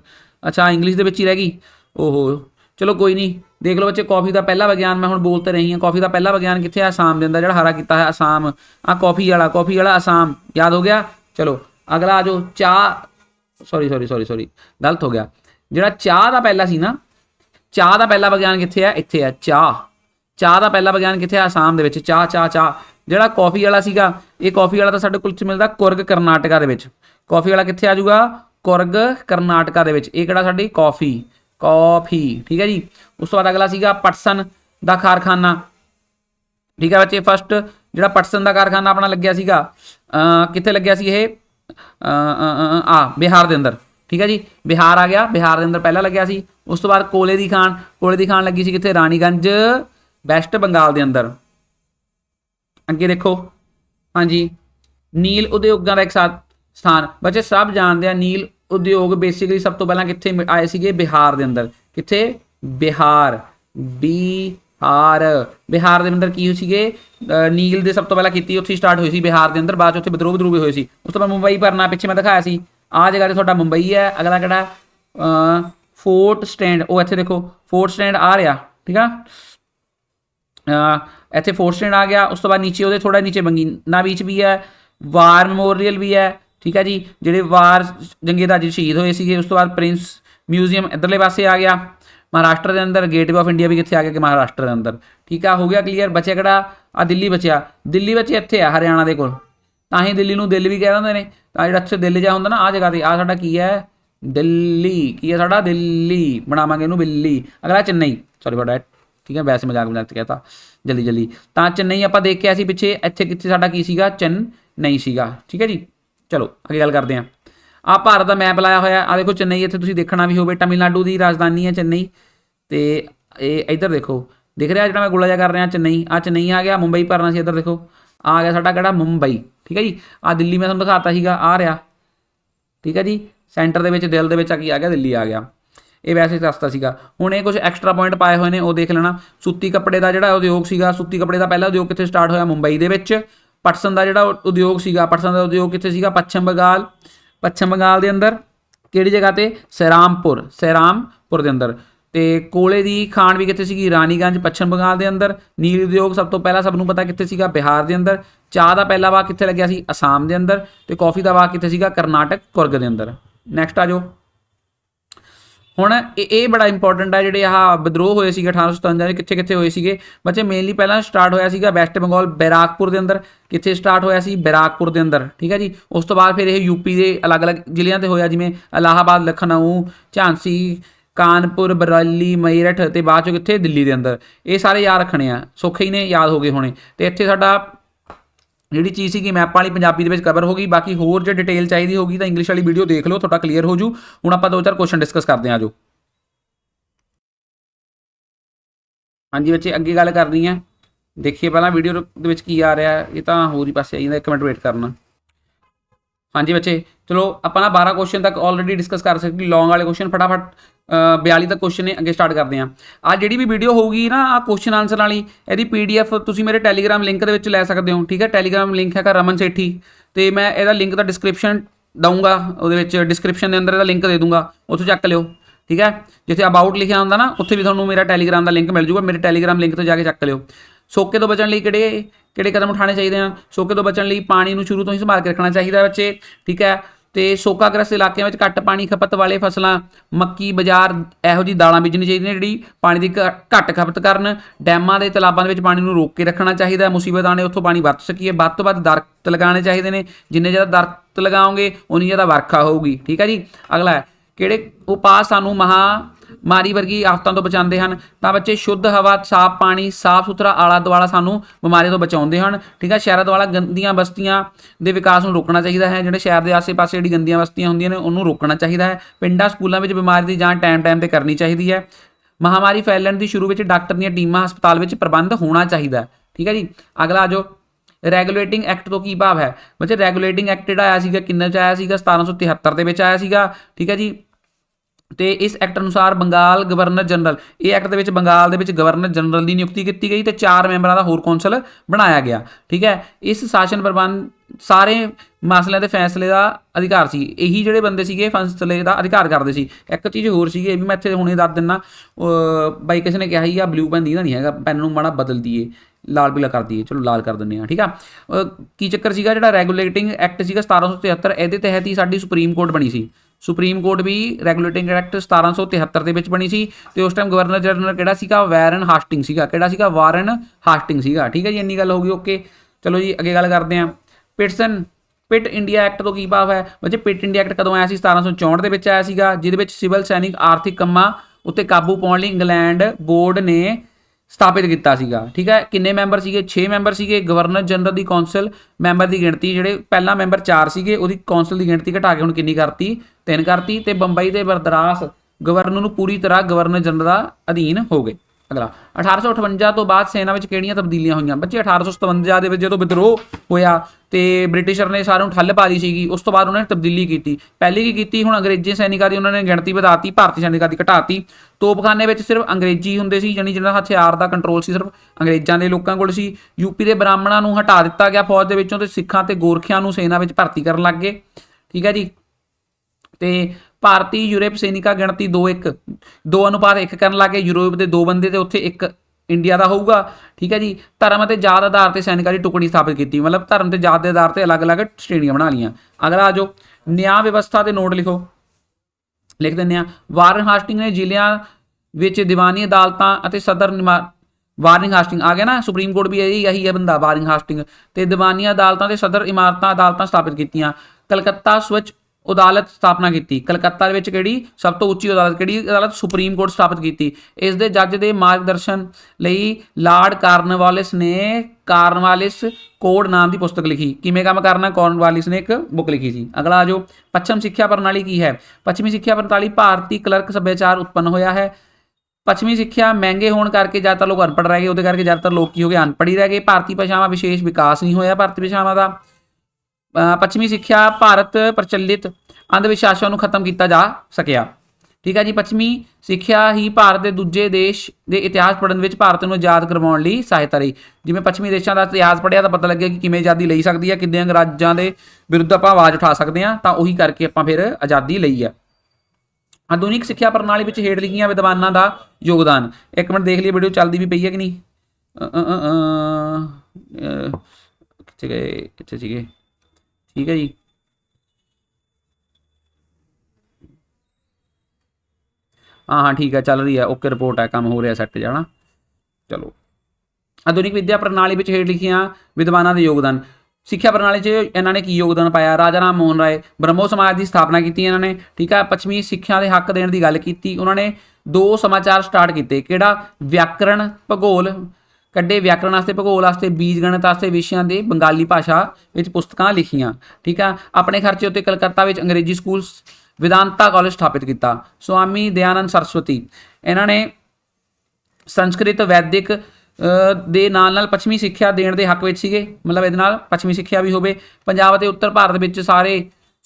ਅੱਛਾ ਇੰਗਲਿਸ਼ ਦੇ ਵਿੱਚ ਹੀ ਰਹਿ ਗਈ। ਓਹੋ, ਚਲੋ ਕੋਈ ਨਹੀਂ। ਦੇਖ ਲਓ ਬੱਚੇ, ਕਾਫੀ ਦਾ ਪਹਿਲਾ ਵਿਗਿਆਨ, ਮੈਂ ਹੁਣ ਬੋਲਤੇ ਰਹੀ ਹਾਂ, ਕਾਫੀ ਦਾ ਪਹਿਲਾ ਵਿਗਿਆਨ ਕਿੱਥੇ ਆ? ਆਸਾਮ ਦੇ ਅੰਦਰ, ਜਿਹੜਾ ਹਰਾ ਕੀਤਾ ਹੈ ਆਸਾਮ ਆ ਕਾਫੀ ਵਾਲਾ ਕਾਫੀ ਵਾਲਾ ਆਸਾਮ, ਯਾਦ ਹੋ ਗਿਆ? ਚਲੋ, ਅਗਲਾ ਆ ਜਾਓ, ਚਾਹ ਸੌਰੀ ਸੌਰੀ ਸੌਰੀ ਸੌਰੀ ਗਲਤ ਹੋ ਗਿਆ। ਜਿਹੜਾ ਚਾਹ ਦਾ ਪਹਿਲਾ ਸੀ ਨਾ, ਚਾਹ ਦਾ ਪਹਿਲਾ ਵਿਗਿਆਨ ਕਿੱਥੇ ਆ? ਇੱਥੇ ਆ, ਚਾਹ। ਚਾਹ ਦਾ ਪਹਿਲਾ ਵਿਗਿਆਨ ਕਿੱਥੇ ਆ? ਆਸਾਮ ਦੇ ਵਿੱਚ, ਚਾਹ ਚਾਹ ਚਾਹ। ਜਿਹੜਾ ਕਾਫੀ ਵਾਲਾ ਸੀਗਾ, ਇਹ ਕਾਫੀ ਵਾਲਾ ਤਾਂ ਸਾਡੇ ਕੋਲ ਚ ਮਿਲਦਾ ਕੁਰਗ ਕਰਨਾਟਕਾ ਦੇ ਵਿੱਚ। ਕਾਫੀ ਵਾਲਾ ਕਿੱਥੇ ਆ ਜਾਊਗਾ? ਕੁਰਗ ਕਰਨਾਟਕਾ ਦੇ ਵਿੱਚ। ਇਹ ਕਿਹੜਾ ਸਾਡੀ? ਕਾਫੀ। ਕਾਫੀ ਠੀਕ ਹੈ ਜੀ। ਉਸ ਤੋਂ ਬਾਅਦ ਅਗਲਾ ਸੀਗਾ ਪਟਸਨ ਦਾ ਕਾਰਖਾਨਾ। ਠੀਕ ਹੈ ਬੱਚੇ ਫਸਟ ਜਿਹੜਾ ਪਟਸਨ ਦਾ ਕਾਰਖਾਨਾ ਆਪਣਾ ਲੱਗਿਆ ਸੀਗਾ ਕਿੱਥੇ ਲੱਗਿਆ ਸੀ ਇਹ? ਅਹ, ਆ ਬਿਹਾਰ ਦੇ ਅੰਦਰ। ਠੀਕ ਹੈ ਜੀ ਬਿਹਾਰ ਆ ਗਿਆ ਬਿਹਾਰ ਦੇ ਅੰਦਰ ਪਹਿਲਾਂ ਲੱਗਿਆ ਸੀ। ਉਸ ਤੋਂ ਬਾਅਦ ਕੋਲੇ ਦੀ ਖਾਨ ਕੋਲੇ ਦੀ ਖਾਨ ਲੱਗੀ ਸੀ ਕਿੱਥੇ? ਰਾਣੀਗੰਜ ਵੈਸਟ ਬੰਗਾਲ ਦੇ ਅੰਦਰ। ਅੱਗੇ ਦੇਖੋ। ਹਾਂਜੀ ਨੀਲ ਉਦਯੋਗਾਂ ਦਾ ਇੱਕ ਸਾਥ ਸਥਾਨ। ਬੱਚੇ ਸਭ ਜਾਣਦੇ ਆ ਨੀਲ ਉਦਯੋਗ ਬੇਸਿਕਲੀ ਸਭ ਤੋਂ ਪਹਿਲਾਂ ਕਿੱਥੇ ਆਏ ਸੀਗੇ? ਬਿਹਾਰ ਦੇ ਅੰਦਰ। ਕਿੱਥੇ? ਬਿਹਾਰ। ਬੀ ਬਿਹਾਰ। ਬਿਹਾਰ ਦੇ ਅੰਦਰ ਕੀ ਹੋ ਸੀਗੇ? ਨੀਲ ਦੇ ਸਭ ਤੋਂ ਪਹਿਲਾਂ ਕੀਤੀ ਉੱਥੇ ਸਟਾਰਟ ਹੋਈ ਸੀ ਬਿਹਾਰ ਦੇ ਅੰਦਰ, ਬਾਅਦ 'ਚ ਉੱਥੇ ਵਿਦਰੋਹ ਵਿਦਰੋਹ ਹੋਏ ਸੀ। ਉਸ ਤੋਂ ਬਾਅਦ ਮੁੰਬਈ ਭਰਨਾ, ਪਿੱਛੇ ਮੈਂ ਦਿਖਾਇਆ ਸੀ। ਆਹ ਜਗ੍ਹਾ ਤੇ ਤੁਹਾਡਾ ਮੁੰਬਈ ਹੈ, ਅਗਲਾ ਕਿਹੜਾ? ਫੋਰਟ ਸਟੈਂਡ ਉਹ ਇੱਥੇ ਦੇਖੋ ਫੋਰਟ ਸਟੈਂਡ ਆ ਰਿਹਾ, ਠੀਕ ਆ? ਇੱਥੇ ਫੋਰਟ ਸਟੈਂਡ ਆ ਗਿਆ, ਉਸ ਤੋਂ ਬਾਅਦ ਨੀਚੇ ਉਹਦੇ ਥੋੜਾ ਨੀਚੇ ਬੰਗੀਨਾ ਬੀਚ ਵੀ ਹੈ ਵਾਰ ਮੈਮੋਰੀਅਲ ਵੀ ਹੈ ਠੀਕ ਹੈ ਜੀ, ਜਿਹੜੇ ਵਾਰ ਜੰਗੇ ਦਾ ਜੀ ਸ਼ਹੀਦ ਹੋਏ ਸੀਗੇ, ਉਸ ਤੋਂ ਬਾਅਦ ਪ੍ਰਿੰਸ ਮਿਊਜ਼ੀਅਮ ਇਧਰਲੇ ਪਾਸੇ ਆ ਗਿਆ, ਮਹਾਰਾਸ਼ਟਰ ਦੇ ਅੰਦਰ ਗੇਟਵੇ ਆਫ ਇੰਡੀਆ ਵੀ ਕਿੱਥੇ ਆ ਗਿਆ ਕਿ ਮਹਾਰਾਸ਼ਟਰ ਦੇ ਅੰਦਰ। ਠੀਕ ਆ, ਹੋ ਗਿਆ ਕਲੀਅਰ ਬਚਿਆ ਕਿਹੜਾ? ਆ ਦਿੱਲੀ ਬਚਿਆ। ਦਿੱਲੀ ਵਿੱਚ ਇੱਥੇ ਆ, ਹਰਿਆਣਾ ਦੇ ਕੋਲ। ਤਾਂ ਹੀ ਦਿੱਲੀ ਨੂੰ ਦਿੱਲੀ ਵੀ ਕਹਿ ਦਿੰਦੇ ਨੇ। ਤਾਂ ਜਿਹੜਾ ਇੱਥੇ ਦਿੱਲੀ ਜਾ ਹੁੰਦਾ ਨਾ ਆ ਜਗ੍ਹਾ ਤੇ ਆ ਸਾਡਾ ਕੀ ਹੈ? ਦਿੱਲੀ। ਕੀ ਹੈ ਸਾਡਾ? ਦਿੱਲੀ। ਬਣਾਵਾਂਗੇ ਇਹਨੂੰ ਬਿੱਲੀ। ਅਗਲਾ ਚੇਨਈ। ਸੌਰੀ ਫॉर ਡੈਟ ਠੀਕ ਹੈ, ਵੈਸੇ ਮਜ਼ਾਕ ਮਜ਼ਾਕ ਚ ਕਹਤਾ। ਜਲਦੀ ਜਲਦੀ ਤਾਂ ਚੇਨਈ ਆਪਾਂ ਦੇਖ ਕੇ ਆਏ ਸੀ ਪਿੱਛੇ, ਇੱਥੇ ਕਿੱਥੇ ਸਾਡਾ ਕੀ ਸੀਗਾ? ਚੰਨ ਨਹੀਂ ਸੀਗਾ। ਠੀਕ ਹੈ ਜੀ। ਚਲੋ, ਅੱਗੇ ਗੱਲ ਕਰਦੇ ਹਾਂ। ਆ ਭਾਰਤ ਦਾ ਮੈਪ ਲਾਇਆ ਹੋਇਆ ਆ ਦੇਖੋ ਚੇਨਈ, ਇੱਥੇ ਤੁਸੀਂ ਦੇਖਣਾ ਵੀ ਹੋਵੇ, ਤਮਿਲਨਾਡੂ ਦੀ ਰਾਜਧਾਨੀ ਹੈ ਚੇਨਈ। ਤੇ ਇਹ ਇੱਧਰ ਦੇਖੋ, ਦਿਖ ਰਿਹਾ ਜਿਹੜਾ ਮੈਂ ਗੋਲਾ ਜਿਹਾ ਕਰ ਰਿਹਾ ਚੇਨਈ ਆ ਚੇਨਈ ਆ ਗਿਆ, ਮੁੰਬਈ ਭਰਨਾ ਸੀ ਇੱਧਰ ਦੇਖੋ। ਆ ਗਿਆ ਸਾਡਾ ਕਿਹੜਾ? ਮੁੰਬਈ, ਠੀਕ ਹੈ ਜੀ? ਆ ਦਿੱਲੀ ਮੈਂ ਤੁਹਾਨੂੰ ਦਿਖਾਤਾ ਸੀਗਾ, ਆ ਰਿਹਾ। ਠੀਕ ਹੈ ਜੀ? ਸੈਂਟਰ ਦੇ ਵਿੱਚ, ਦਿਲ ਦੇ ਵਿੱਚ ਆ ਕੀ ਆ ਗਿਆ? ਦਿੱਲੀ ਆ ਗਿਆ। ਇਹ ਵੈਸੇ ਰਸਤਾ ਸੀਗਾ। ਹੁਣ ਇਹ ਕੁਝ ਐਕਸਟਰਾ ਪੁਆਇੰਟ ਪਾਏ ਹੋਏ ਨੇ, ਉਹ ਦੇਖ ਲੈਣਾ। ਸੁੱਤੀ ਕੱਪੜੇ ਦਾ ਜਿਹੜਾ ਉਦਯੋਗ ਸੀਗਾ, ਸੁੱਤੀ ਕੱਪੜੇ ਦਾ ਪਹਿਲਾ ਉਦਯੋਗ ਕਿੱਥੇ ਸਟਾਰਟ ਹੋਇਆ? ਮੁੰਬਈ ਦੇ ਵਿੱਚ। ਪਟਸਨ ਦਾ ਜਿਹੜਾ ਉਦਯੋਗ ਸੀਗਾ, ਪਟਸਨ ਦਾ ਉਦਯੋਗ ਕਿੱਥੇ ਸੀਗਾ? ਪੱਛਮ ਬੰਗਾਲ ਪੱਛਮ ਬੰਗਾਲ ਦੇ ਅੰਦਰ। ਕਿਹੜੀ ਜਗ੍ਹਾ ਤੇ? ਸੈਰਾਮਪੁਰ ਸੈਰਾਮਪੁਰ ਦੇ ਅੰਦਰ। ਤੇ ਕੋਲੇ ਦੀ ਖਾਣ ਵੀ ਕਿੱਥੇ ਸੀਗੀ? ਰਾਨੀਗੰਜ, ਪੱਛਮ ਬੰਗਾਲ ਦੇ ਅੰਦਰ। ਨੀਲ ਉਦਯੋਗ ਸਭ ਤੋਂ ਪਹਿਲਾਂ ਸਭ ਨੂੰ ਪਤਾ ਕਿੱਥੇ ਸੀਗਾ? ਬਿਹਾਰ ਦੇ ਅੰਦਰ। ਚਾਹ ਦਾ ਪਹਿਲਾ ਵਾਕ ਕਿੱਥੇ ਲੱਗਿਆ ਸੀ? ਅਸਾਮ ਦੇ ਅੰਦਰ। ਤੇ ਕਾਫੀ ਦਾ ਵਾਕ ਕਿੱਥੇ ਸੀਗਾ? ਕਰਨਾਟਕ, ਕੁਰਗ ਦੇ ਅੰਦਰ। ਨੈਕਸਟ ਆ ਜਾਓ। ਹੁਣ ਇਹ ਬੜਾ ਇੰਪੋਰਟੈਂਟ ਆ, ਜਿਹੜੇ ਆਹ ਵਿਦਰੋਹ ਹੋਏ ਸੀਗੇ 1857 ਦੇ ਕਿੱਥੇ ਕਿੱਥੇ ਹੋਏ ਸੀਗੇ? ਬੱਚੇ ਮੇਨਲੀ ਪਹਿਲਾਂ ਸਟਾਰਟ ਹੋਇਆ ਸੀਗਾ ਵੈਸਟ ਬੰਗਾਲ ਬੈਰਾਕਪੁਰ ਦੇ ਅੰਦਰ। ਕਿੱਥੇ ਸਟਾਰਟ ਹੋਇਆ ਸੀ? ਬੈਰਾਕਪੁਰ ਦੇ ਅੰਦਰ, ਠੀਕ ਹੈ ਜੀ? ਉਸ ਤੋਂ ਬਾਅਦ ਫਿਰ ਇਹ ਯੂਪੀ ਦੇ ਅਲੱਗ-ਅਲੱਗ ਜ਼ਿਲ੍ਹਿਆਂ ਤੇ ਹੋਇਆ, ਜਿਵੇਂ ਇਲਾਹਾਬਾਦ ਲਖਨਊ, ਝਾਂਸੀ, ਕਾਨਪੁਰ, ਬਰੈਲੀ ਮੇਰਠ ਤੇ ਬਾਅਦ ਚੋਂ ਕਿੱਥੇ? ਦਿੱਲੀ ਦੇ ਅੰਦਰ। ਇਹ ਸਾਰੇ ਯਾਦ ਰੱਖਣੇ ਆ, ਸੌਖੇ ਹੀ ਨੇ, ਯਾਦ ਹੋ ਗਏ ਹੋਣੇ। ਤੇ ਇੱਥੇ ਸਾਡਾ ਜਿਹੜੀ ਚੀਜ਼ ਸੀਗੀ ਕਿ ਮੈਪ ਵਾਲੀ ਪੰਜਾਬੀ ਦੇ ਵਿੱਚ ਕਵਰ ਹੋ ਗਈ, ਬਾਕੀ ਹੋਰ ਜੇ ਡਿਟੇਲ ਚਾਹੀਦੀ ਹੋਗੀ ਤਾਂ ਇੰਗਲਿਸ਼ ਵਾਲੀ ਵੀਡੀਓ ਦੇਖ ਲਓ, ਤੁਹਾਡਾ ਕਲੀਅਰ ਹੋ ਜੂ। ਹੁਣ ਆਪਾਂ ਦੋ ਚਾਰ ਕੁਐਸਚਨ ਡਿਸਕਸ ਕਰਦੇ ਹਾਂ ਜੋ। ਹਾਂਜੀ ਬੱਚੇ, ਅੱਗੇ ਗੱਲ ਕਰਨੀ ਹੈ ਦੇਖੀਏ ਪਹਿਲਾਂ ਵੀਡੀਓ ਦੇ ਵਿੱਚ ਕੀ ਆ ਰਿਹਾ, ਇਹ ਤਾਂ ਹੋਰ ਹੀ ਪਾਸੇ ਆਈ ਜਾਂਦਾ, ਇੱਕ ਮਿੰਟ ਵੇਟ ਕਰਨਾ। ਹਾਂਜੀ ਬੱਚੇ ਚਲੋ ਆਪਾਂ ਨਾ 12 ਕੁਐਸਚਨ ਤੱਕ ਆਲਰੇਡੀ ਡਿਸਕਸ ਕਰ ਸਕਦੇ ਲੌਂਗ ਵਾਲੇ ਕੁਐਸਚਨ ਫਟਾਫਟ ਅ, 42 ਤੱਕ ਕੁਐਸਚਨ ਨੇ ਅੱਗੇ ਸਟਾਰਟ ਕਰਦੇ ਹਾਂ। ਆ ਜਿਹੜੀ ਵੀ ਵੀਡੀਓ ਹੋਊਗੀ ਨਾ ਆ ਕੁਐਸਚਨ ਆਨਸਰ ਵਾਲੀ ਇਹਦੀ ਪੀਡੀਐਫ ਤੁਸੀਂ ਮੇਰੇ ਟੈਲੀਗ੍ਰਾਮ ਲਿੰਕ ਦੇ ਵਿੱਚ ਲੈ ਸਕਦੇ ਹੋ ਠੀਕ ਹੈ? ਟੈਲੀਗ੍ਰਾਮ ਲਿੰਕ ਹੈਗਾ ਰਮਨ ਸੇਠੀ ਤੇ ਮੈਂ ਇਹਦਾ ਲਿੰਕ ਦਾ ਡਿਸਕ੍ਰਿਪਸ਼ਨ ਦਊਂਗਾ ਉਹਦੇ ਵਿੱਚ ਡਿਸਕ੍ਰਿਪਸ਼ਨ ਦੇ ਅੰਦਰ ਇਹਦਾ ਲਿੰਕ ਦੇ ਦੂੰਗਾ ਉੱਥੋਂ ਚੱਕ ਲਿਓ ਠੀਕ ਹੈ? ਜਿੱਥੇ ਅਬਾਊਟ ਲਿਖਿਆ ਹੁੰਦਾ ਨਾ ਉੱਥੇ ਵੀ ਤੁਹਾਨੂੰ ਮੇਰਾ ਟੈਲੀਗ੍ਰਾਮ ਦਾ ਲਿੰਕ ਮਿਲ ਜੂਗਾ ਮੇਰੇ ਟੈਲੀਗ੍ਰਾਮ ਲਿੰਕ ਤੋਂ ਜਾ ਕੇ ਚੱਕ ਲਿਓ। ਸੋਕੇ ਤੋਂ ਬਚਣ ਲਈ ਕਿਹੜੇ ਕਿਹੜੇ ਕਦਮ ਉਠਾਉਣੇ ਚਾਹੀਦੇ ਹਨ? ਸੋਕੇ ਤੋਂ ਬਚਣ ਲਈ ਪਾਣੀ ਨੂੰ ਸ਼ੁਰੂ ਤੋਂ ਹੀ ਸੰਭਾਲ ਕੇ ਰੱਖਣਾ ਚਾਹੀਦਾ ਬੱਚੇ, ਠੀਕ ਹੈ? ਤੇ ਸੋਕਾਗ੍ਰਸਤ ਇਲਾਕਿਆਂ ਵਿੱਚ ਘੱਟ ਪਾਣੀ ਖਪਤ ਵਾਲੇ ਫਸਲਾਂ, ਮੱਕੀ, ਬਾਜ਼ਾਰ, ਇਹੋ ਜੀ ਦਾਲਾਂ ਬੀਜਣੀ ਚਾਹੀਦੀਆਂ ਨੇ ਜਿਹੜੀ ਪਾਣੀ ਦੀ ਘ- ਘੱਟ ਖਪਤ ਕਰਨ, ਡੈਮਾਂ ਦੇ ਤਲਾਬਾਂ ਦੇ ਵਿੱਚ ਪਾਣੀ ਨੂੰ ਰੋਕ ਕੇ ਰੱਖਣਾ ਚਾਹੀਦਾ ਹੈ। ਮੁਸੀਬਤ ਆਣੇ ਉੱਥੋਂ ਪਾਣੀ ਵਰਤ ਸਕੀਏ। ਵੱਧ ਤੋਂ ਵੱਧ ਦਰਖਤ ਲਗਾਉਣੇ ਚਾਹੀਦੇ ਨੇ। ਜਿੰਨੇ ਜ਼ਿਆਦਾ ਦਰਖਤ ਲਗਾਓਗੇ ਉਨੀ ਜ਼ਿਆਦਾ ਵਰਖਾ ਹੋਊਗੀ। ਠੀਕ ਹੈ ਜੀ? ਅਗਲਾ ਹੈ, ਕਿਹੜੇ ਉਪਾਅ ਸਾਨੂੰ ਮਹਾ ਮਾਰੀ ਵਰਗੀ ਆਫਤਾਂ ਤੋਂ ਬਚਾਉਂਦੇ ਹਨ। ਤਾਂ ਬੱਚੇ ਸ਼ੁੱਧ ਹਵਾ, ਸਾਫ਼ ਪਾਣੀ, ਸਾਫ਼ ਸੁਥਰਾ ਆਲਾ ਦੁਆਲਾ ਸਾਨੂੰ ਬਿਮਾਰੀਆਂ ਤੋਂ ਬਚਾਉਂਦੇ ਹਨ। ਠੀਕ ਹੈ ਸ਼ਹਿਰਾਂ ਦੁਆਲਾ ਗੰਦੀਆਂ ਬਸਤੀਆਂ ਦੇ ਵਿਕਾਸ ਨੂੰ ਰੋਕਣਾ ਚਾਹੀਦਾ ਹੈ। ਜਿਹੜੇ ਸ਼ਹਿਰ ਦੇ ਆਸ-ਪਾਸੇ ਜਿਹੜੀ ਗੰਦੀਆਂ ਬਸਤੀਆਂ ਹੁੰਦੀਆਂ ਨੇ, ਉਹਨੂੰ ਰੋਕਣਾ ਚਾਹੀਦਾ ਹੈ। ਪਿੰਡਾਂ, ਸਕੂਲਾਂ ਵਿੱਚ ਬਿਮਾਰੀ ਦੀ ਜਾਂਚ ਟਾਈਮ-ਟਾਈਮ ਤੇ ਕਰਨੀ ਚਾਹੀਦੀ ਹੈ। ਮਹਾਮਾਰੀ ਫੈਲਣ ਦੀ ਸ਼ੁਰੂ ਵਿੱਚ ਡਾਕਟਰ ਦੀਆਂ ਟੀਮਾਂ ਹਸਪਤਾਲ ਵਿੱਚ ਪ੍ਰਬੰਧ ਹੋਣਾ ਚਾਹੀਦਾ ਠੀਕ ਹੈ ਜੀ? ਅਗਲਾ ਆ ਜਾਓ। ਰੈਗੂਲੇਟਿੰਗ ਐਕਟ ਤੋਂ ਕੀ ਭਾਵ ਹੈ? ਬੱਚੇ, ਰੈਗੂਲੇਟਿੰਗ ਐਕਟ ਜਿਹੜਾ ਆਇਆ ਸੀਗਾ, ਕਿੰਨੇ ਚ ਆਇਆ ਸੀਗਾ? 1773 ਦੇ ਵਿੱਚ ਆਇਆ ਸੀਗਾ। ਠੀਕ ਹੈ ਜੀ? ਤੇ ਇਸ ਐਕਟ ਅਨੁਸਾਰ ਬੰਗਾਲ ਗਵਰਨਰ ਜਨਰਲ, ਇਹ ਐਕਟ ਦੇ ਵਿੱਚ ਬੰਗਾਲ ਦੇ ਵਿੱਚ ਗਵਰਨਰ ਜਨਰਲ ਦੀ ਨਿਯੁਕਤੀ ਕੀਤੀ ਗਈ ਤੇ ਚਾਰ ਮੈਂਬਰਾਂ ਦਾ ਹੋਰ ਕੌਂਸਲ ਬਣਾਇਆ ਗਿਆ, ਠੀਕ ਹੈ? ਇਸ ਸ਼ਾਸਨ ਪ੍ਰਬੰਧ ਸਾਰੇ ਮਸਲਿਆਂ ਦੇ ਫੈਸਲੇ ਦਾ ਅਧਿਕਾਰ ਸੀ, ਇਹੀ ਜਿਹੜੇ ਬੰਦੇ ਸੀਗੇ ਫੈਸਲੇ ਦਾ ਅਧਿਕਾਰ ਕਰਦੇ ਸੀ। ਇੱਕ ਚੀਜ਼ ਹੋਰ ਸੀਗੀ, ਇਹ ਵੀ ਮੈਂ ਇੱਥੇ ਹੁਣੇ ਦੱਸ ਦਿੰਨਾ ਬਾਈ ਕਿਸੇ ਨੇ ਕਿਹਾ ਸੀ ਆ ਬਲੂ ਪੈਨ ਦੀਦਾ ਨਹੀਂ ਹੈਗਾ ਪੈਨ ਨੂੰ ਮਾੜਾ ਬਦਲ ਦਈਏ, ਲਾਲ ਪੀਲਾ ਕਰ ਦਈਏ, ਚਲੋ ਲਾਲ ਕਰ ਦਿੰਨੇ ਆ, ਠੀਕ ਆ? ਕੀ ਚੱਕਰ ਸੀਗਾ ਜਿਹੜਾ ਰੈਗੂਲੇਟਿੰਗ ਐਕਟ ਸੀਗਾ 1773 ਇਹਦੇ ਤਹਿਤ ਹੀ ਸਾਡੀ ਸੁਪਰੀਮ ਕੋਰਟ ਬਣੀ ਸੀ। ਸੁਪਰੀਮ ਕੋਰਟ ਵੀ ਰੈਗੂਲੇਟਿੰਗ ਐਕਟ 1773 ਦੇ ਵਿੱਚ ਬਣੀ ਸੀ ਤੇ ਉਸ ਟਾਈਮ ਗਵਰਨਰ ਜਨਰਲ ਕਿਹੜਾ ਸੀਗਾ? ਵੈਰਨ ਹਾਸਟਿੰਗ ਸੀਗਾ। ਕਿਹੜਾ ਸੀਗਾ? ਵਾਰਨ ਹਾਸਟਿੰਗ ਸੀਗਾ। ਠੀਕ ਹੈ ਜੀ, ਇੰਨੀ ਗੱਲ ਹੋ ਗਈ ਓਕੇ ਚਲੋ ਜੀ, ਅੱਗੇ ਗੱਲ ਕਰਦੇ ਹਾਂ। ਪਿਟਸਨ, ਪਿਟ ਇੰਡੀਆ ਐਕਟ ਤੋਂ ਕੀ ਭਾਵ ਹੈ? ਬੱਚੇ, ਪਿਟ ਇੰਡੀਆ ਐਕਟ ਕਦੋਂ ਆਇਆ ਸੀ? 1764 ਦੇ ਵਿੱਚ ਆਇਆ ਸੀਗਾ, ਜਿਹਦੇ ਵਿੱਚ ਸਿਵਲ, ਸੈਨਿਕ, ਆਰਥਿਕ ਕੰਮਾਂ ਉੱਤੇ ਕਾਬੂ ਪਾਉਣ ਲਈ ਇੰਗਲੈਂਡ ਬੋਰਡ ਨੇ ਸਥਾਪਿਤ ਕੀਤਾ ਸੀਗਾ। ਠੀਕ ਹੈ, ਕਿੰਨੇ ਮੈਂਬਰ ਸੀਗੇ? 6 ਮੈਂਬਰ ਸੀਗੇ। ਗਵਰਨਰ ਜਨਰਲ ਦੀ ਕੌਂਸਲ ਮੈਂਬਰ ਦੀ ਗਿਣਤੀ, ਜਿਹੜੇ ਪਹਿਲਾ ਮੈਂਬਰ 4 ਸੀਗੇ, ਉਹਦੀ ਕੌਂਸਲ ਦੀ ਗਿਣਤੀ ਘਟਾ ਕੇ ਹੁਣ ਕਿੰਨੀ ਕਰਤੀ? ਤਿੰਨ ਕਰਤੀ ਤੇ ਬੰਬਈ ਦੇ ਬਰਦਰਾਸ ਗਵਰਨਰ ਨੂੰ ਪੂਰੀ ਤਰ੍ਹਾਂ ਗਵਰਨਰ ਜਨਰਲ ਦਾ ਅਧੀਨ ਹੋ ਗਏ। ਅਗਲਾ 1858 ਤੋਂ ਬਾਅਦ ਸੈਨਾ ਵਿੱਚ ਕਿਹੜੀਆਂ ਤਬਦੀਲੀਆਂ ਹੋਈਆਂ? ਬੱਚੇ 1857 ਦੇ ਵਿੱਚ ਜਦੋਂ ਵਿਦਰੋਹ ਹੋਇਆ ਤੇ ਬ੍ਰਿਟਿਸ਼ਰ ਨੇ ਸਾਰਿਆਂ ਨੂੰ ਠੱਲ ਪਾ ਲਈ ਸੀਗੀ, ਉਸ ਤੋਂ ਬਾਅਦ ਉਹਨਾਂ ਨੇ ਤਬਦੀਲੀ ਕੀਤੀ। ਪਹਿਲੀ ਕੀ ਕੀਤੀ? ਹੁਣ ਅੰਗਰੇਜ਼ੀ ਸੈਨਿਕਾਂ ਦੀ ਉਹਨਾਂ ਨੇ ਗਿਣਤੀ ਵਧਾਤੀ, ਭਾਰਤੀ ਸੈਨਿਕਾਂ ਦੀ ਘਟਾਤੀ। ਤੋਪਖਾਨੇ ਵਿੱਚ ਸਿਰਫ ਅੰਗਰੇਜ਼ੀ ਹੁੰਦੇ ਸੀ ਯਾਨੀ ਜਿਹਨਾਂ ਹਥਿਆਰ ਦਾ ਕੰਟਰੋਲ ਸੀ, ਸਿਰਫ ਅੰਗਰੇਜ਼ਾਂ ਦੇ ਲੋਕਾਂ ਕੋਲ ਸੀ। ਯੂਪੀ ਦੇ ਬ੍ਰਾਹਮਣਾਂ ਨੂੰ ਹਟਾ ਦਿੱਤਾ ਗਿਆ ਫੌਜ ਦੇ ਵਿੱਚੋਂ ਤੇ ਸਿੱਖਾਂ ਤੇ ਗੋਰਖਿਆਂ ਨੂੰ ਸੈਨਾ ਵਿੱਚ ਭਰਤੀ ਕਰਨ ਲੱਗ ਗਏ। ਠੀਕ ਹੈ ਜੀ? ਤੇ ਭਾਰਤੀ ਯੂਰਪ ਸੈਨਿਕਾ ਗਿਣਤੀ 2-1 2 ਅਨੁਪਾਤ 1 ਕਰਨ ਲੱਗੇ। ਯੂਰਪ ਦੇ ਦੋ ਬੰਦੇ ਤੇ ਉੱਥੇ ਇੱਕ ਇੰਡੀਆ ਦਾ ਹੋਊਗਾ। ਠੀਕ ਹੈ ਜੀ? ਧਰਮ ਅਤੇ ਜਾਤ ਆਧਾਰ ਤੇ ਸੈਨਿਕਾਂ ਦੀ ਟੁਕੜੀ ਸਥਾਪਿਤ ਕੀਤੀ। ਮਤਲਬ ਧਰਮ ਤੇ ਜਾਤ ਦੇ ਆਧਾਰ ਤੇ ਅਲੱਗ-ਅਲੱਗ ਸ਼੍ਰੇਣੀਆਂ ਬਣਾ ਲਈਆਂ। ਅਗਲਾ ਆ ਜਾਓ। ਨਿਆਂ ਵਿਵਸਥਾ ਦੇ ਨੋਟ ਲਿਖੋ। ਲਿਖ ਦਿੰਦੇ ਆ ਵਾਰਨ ਹਾਸਟਿੰਗ ਨੇ ਜ਼ਿਲ੍ਹਿਆਂ ਵਿੱਚ ਦੀਵਾਨੀ ਅਦਾਲਤਾਂ ਅਤੇ ਸਦਰ ਨਿਮਾ ਵਾਰਿੰਗ ਹਾਸਟਿੰਗ ਆ ਗਿਆ ਨਾ? ਸੁਪਰੀਮ ਕੋਰਟ ਵੀ ਇਹੀ ਇਹੀ ਹੈ ਬੰਦਾ, ਵਾਰਨਿੰਗ ਹਾਸਟਿੰਗ। ਤੇ ਦੀਵਾਨੀ ਅਦਾਲਤਾਂ ਤੇ ਸਦਰ ਇਮਾਰਤਾਂ ਅਦਾਲਤਾਂ ਸਥਾਪਿਤ ਕੀਤੀਆਂ। ਕਲਕੱਤਾ ਸਵੱਚ ਅਦਾਲਤ ਸਥਾਪਨਾ ਕੀਤੀ। ਕਲਕੱਤਾ ਦੇ ਵਿੱਚ ਕਿਹੜੀ ਸਭ ਤੋਂ ਉੱਚੀ ਅਦਾਲਤ? ਕਿਹੜੀ ਅਦਾਲਤ? ਸੁਪਰੀਮ ਕੋਰਟ ਸਥਾਪਿਤ ਕੀਤੀ। ਇਸ ਦੇ ਜੱਜ ਦੇ ਮਾਰਗਦਰਸ਼ਨ ਲਈ ਲਾਰਡ ਕਾਰਨਵਾਲਿਸ ਨੇ ਕਾਰਨਵਾਲਿਸ ਕੋਡ ਨਾਮ ਦੀ ਪੁਸਤਕ ਲਿਖੀ। ਕਿਵੇਂ ਕੰਮ ਕਰਨਾ? ਕਾਰਨਵਾਲਿਸ ਨੇ ਇੱਕ ਬੁੱਕ ਲਿਖੀ ਸੀ। ਅਗਲਾ ਆ ਜਾਓ। ਪੱਛਮ ਸਿੱਖਿਆ ਪ੍ਰਣਾਲੀ ਕੀ ਹੈ? ਪੱਛਮੀ ਸਿੱਖਿਆ ਪ੍ਰਣਾਲੀ ਭਾਰਤੀ ਕਲਰਕ ਸੱਭਿਆਚਾਰ ਉਤਪੰਨ ਹੋਇਆ ਹੈ। ਪੱਛਮੀ ਸਿੱਖਿਆ ਮਹਿੰਗੇ ਹੋਣ ਕਰਕੇ ਜ਼ਿਆਦਾਤਰ ਲੋਕ ਅਨਪੜ੍ਹ ਰਹਿ ਗਏ। ਉਹਦੇ ਕਰਕੇ ਜ਼ਿਆਦਾਤਰ ਲੋਕ ਕੀ ਹੋ ਗਏ? ਅਨਪੜ੍ਹ ਹੀ ਰਹਿ ਗਏ। ਭਾਰਤੀ ਭਾਸ਼ਾਵਾਂ ਵਿਸ਼ੇਸ਼ ਵਿਕਾਸ ਨਹੀਂ ਹੋਇਆ। ਭਾਰਤੀ ਭਾਸ਼ਾਵਾਂ ਦਾ ਪੱਛਮੀ ਸਿੱਖਿਆ ਭਾਰਤ ਪ੍ਰਚਲਿਤ ਅੰਧ ਵਿਸ਼ਵਾਸਾਂ ਨੂੰ ਖਤਮ ਕੀਤਾ ਜਾ ਸਕਿਆ। ਠੀਕ ਹੈ ਜੀ ਪੱਛਮੀ ਸਿੱਖਿਆ ਹੀ ਭਾਰਤ ਦੇ ਦੂਜੇ ਦੇਸ਼ ਦੇ ਇਤਿਹਾਸ ਪੜ੍ਹਨ ਵਿੱਚ ਭਾਰਤ ਨੂੰ ਆਜ਼ਾਦ ਕਰਵਾਉਣ ਲਈ ਸਹਾਇਤਾ ਰਹੀ। ਜਿਵੇਂ ਪੱਛਮੀ ਦੇਸ਼ਾਂ ਦਾ ਇਤਿਹਾਸ ਪੜ੍ਹਿਆ ਤਾਂ ਪਤਾ ਲੱਗਿਆ ਕਿ ਕਿਵੇਂ ਆਜ਼ਾਦੀ ਲਈ ਸਕਦੀ ਹੈ ਕਿੱਦਾਂ ਅੰਗਰੇਜ਼ਾਂ ਦੇ ਵਿਰੁੱਧ ਆਪਾਂ ਆਵਾਜ਼ ਉਠਾ ਸਕਦੇ ਹਾਂ ਤਾਂ ਉਹੀ ਕਰਕੇ ਆਪਾਂ ਫਿਰ ਆਜ਼ਾਦੀ ਲਈ ਹੈ। ਆਧੁਨਿਕ ਸਿੱਖਿਆ ਪ੍ਰਣਾਲੀ ਵਿੱਚ ਹੇਠ ਲਿਖੀਆਂ ਵਿਦਵਾਨਾਂ ਦਾ ਯੋਗਦਾਨ। ਇੱਕ ਮਿੰਟ ਦੇਖ ਲਈ ਵੀਡੀਓ ਚੱਲਦੀ ਵੀ ਪਈ ਹੈ ਕਿ ਨਹੀਂ? ਅ, ਅ, ਕਿੱਥੇ ਗਏ? ਕਿੱਥੇ ਸੀਗੇ? ਠੀਕ ਹੈ ਜੀ। ਹਾਂ ਹਾਂ, ਠੀਕ ਹੈ, ਚੱਲ ਰਹੀ ਹੈ। ਓਕੇ ਰਿਪੋਰਟ ਹੈ, ਕੰਮ ਹੋ ਰਿਹਾ ਸੈੱਟ ਜਾਣਾ। ਚਲੋ। ਆਧੁਨਿਕ ਵਿਦਿਆ ਪ੍ਰਣਾਲੀ ਵਿੱਚ ਹੇਠ ਲਿਖੀਆਂ ਵਿਦਵਾਨਾਂ ਦੇ ਯੋਗਦਾਨ। ਸਿੱਖਿਆ ਪ੍ਰਣਾਲੀ 'ਚ ਇਹਨਾਂ ਨੇ ਕੀ ਯੋਗਦਾਨ ਪਾਇਆ? ਰਾਜਾ ਰਾਮ ਮੋਹਨ ਰਾਏ, ਬ੍ਰਹਮੋ ਸਮਾਜ ਦੀ ਸਥਾਪਨਾ ਕੀਤੀ ਇਹਨਾਂ ਨੇ, ਠੀਕ ਹੈ। ਪੱਛਮੀ ਸਿੱਖਿਆ ਦੇ ਹੱਕ ਦੇਣ ਦੀ ਗੱਲ ਕੀਤੀ। ਉਹਨਾਂ ਨੇ ਦੋ ਸਮਾਚਾਰ ਸਟਾਰਟ ਕੀਤੇ। ਕਿਹੜਾ? ਵਿਆਕਰਣ, ਭੂਗੋਲ ਕੱਢੇ ਵਿਆਕਰਣ ਵਾਸਤੇ, ਭੂਗੋਲ ਵਾਸਤੇ ਬੀਜ ਗਣਿਤ ਵਾਸਤੇ ਵਿਸ਼ਿਆਂ ਦੇ ਬੰਗਾਲੀ ਭਾਸ਼ਾ ਵਿੱਚ ਪੁਸਤਕਾਂ ਲਿਖੀਆਂ, ਠੀਕ ਆ? ਆਪਣੇ ਖਰਚੇ ਉੱਤੇ ਕਲਕੱਤਾ ਵਿੱਚ ਅੰਗਰੇਜ਼ੀ ਸਕੂਲ ਵਿਦਾਂਤਾ ਕਾਲਜ ਸਥਾਪਿਤ ਕੀਤਾ। ਸੁਆਮੀ ਦਇਆਨੰਦ ਸਰਸਵਤੀ, ਇਹਨਾਂ ਨੇ ਸੰਸਕ੍ਰਿਤ, ਵੈਦਿਕ ਦੇ ਨਾਲ ਨਾਲ ਪੱਛਮੀ ਸਿੱਖਿਆ ਦੇਣ ਦੇ ਹੱਕ ਵਿੱਚ ਸੀਗੇ। ਮਤਲਬ ਇਹਦੇ ਨਾਲ ਪੱਛਮੀ ਸਿੱਖਿਆ ਵੀ ਹੋਵੇ। ਪੰਜਾਬ ਅਤੇ ਉੱਤਰ ਭਾਰਤ ਵਿੱਚ ਸਾਰੇ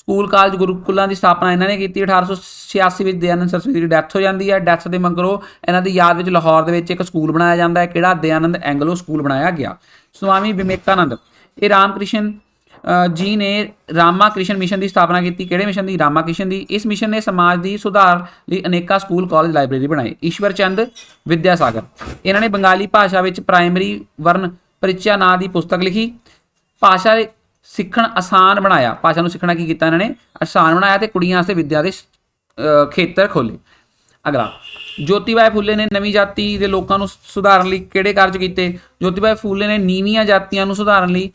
ਸਕੂਲ ਕਾਲਜ ਗੁਰੂਕੁਲਾਂ ਦੀ ਸਥਾਪਨਾ ਇਹਨਾਂ ਨੇ ਕੀਤੀ। 1886 ਵਿੱਚ ਦਇਆਨੰਦ ਸਰਸਵਤੀ ਦੀ ਡੈਥ ਹੋ ਜਾਂਦੀ ਹੈ। ਡੈਥ ਦੇ ਮਗਰੋਂ ਇਹਨਾਂ ਦੀ ਯਾਦ ਵਿੱਚ ਲਾਹੌਰ ਦੇ ਵਿੱਚ ਇੱਕ ਸਕੂਲ ਬਣਾਇਆ ਜਾਂਦਾ ਹੈ ਕਿਹੜਾ? ਦਇਆਨੰਦ ਐਂਗਲੋ ਸਕੂਲ ਬਣਾਇਆ ਗਿਆ। ਸੁਆਮੀ ਵਿਵੇਕਾਨੰਦ ਇਹ ਰਾਮਕ੍ਰਿਸ਼ਨ ਅ, ਜੀ ਨੇ ਰਾਮਾ ਕ੍ਰਿਸ਼ਨ ਮਿਸ਼ਨ ਦੀ ਸਥਾਪਨਾ ਕੀਤੀ। ਕਿਹੜੇ ਮਿਸ਼ਨ ਦੀ? ਰਾਮਾ ਕ੍ਰਿਸ਼ਨ ਦੀ। ਇਸ ਮਿਸ਼ਨ ਨੇ ਸਮਾਜ ਦੀ ਸੁਧਾਰ ਲਈ ਅਨੇਕਾਂ ਸਕੂਲ ਕਾਲਜ ਲਾਇਬ੍ਰੇਰੀ ਬਣਾਏ। ਈਸ਼ਵਰ ਚੰਦ ਵਿਦਿਆਸਾਗਰ। ਇਹਨਾਂ ਨੇ ਬੰਗਾਲੀ ਭਾਸ਼ਾ ਵਿੱਚ ਪ੍ਰਾਇਮਰੀ ਵਰਨ ਪਰਿਚਯ ਨਾਂ ਦੀ ਪੁਸਤਕ ਲਿਖੀ। ਭਾਸ਼ਾ ਸਿੱਖਣ ਆਸਾਨ ਬਣਾਇਆ। ਭਾਸ਼ਾ ਨੂੰ ਸਿੱਖਣਾ ਕੀ ਕੀਤਾ ਇਹਨਾਂ ਨੇ? ਆਸਾਨ ਬਣਾਇਆ ਤੇ ਕੁੜੀਆਂ ਵਾਸਤੇ ਵਿੱਦਿਆ ਦੇ ਖੇਤਰ ਖੋਲੇ ਅਗਲਾ, ਜੋਤੀਬਾਈ ਫੂਲੇ ਨੇ ਨਵੀਂ ਜਾਤੀ ਦੇ ਲੋਕਾਂ ਨੂੰ ਸੁਧਾਰਨ ਲਈ ਕਿਹੜੇ ਕਾਰਜ ਕੀਤੇ? ਜੋਤੀਬਾਈ ਫੂਲੇ ਨੇ ਨੀਵੀਆਂ ਜਾਤੀਆਂ ਨੂੰ ਸੁਧਾਰਨ ਲਈ,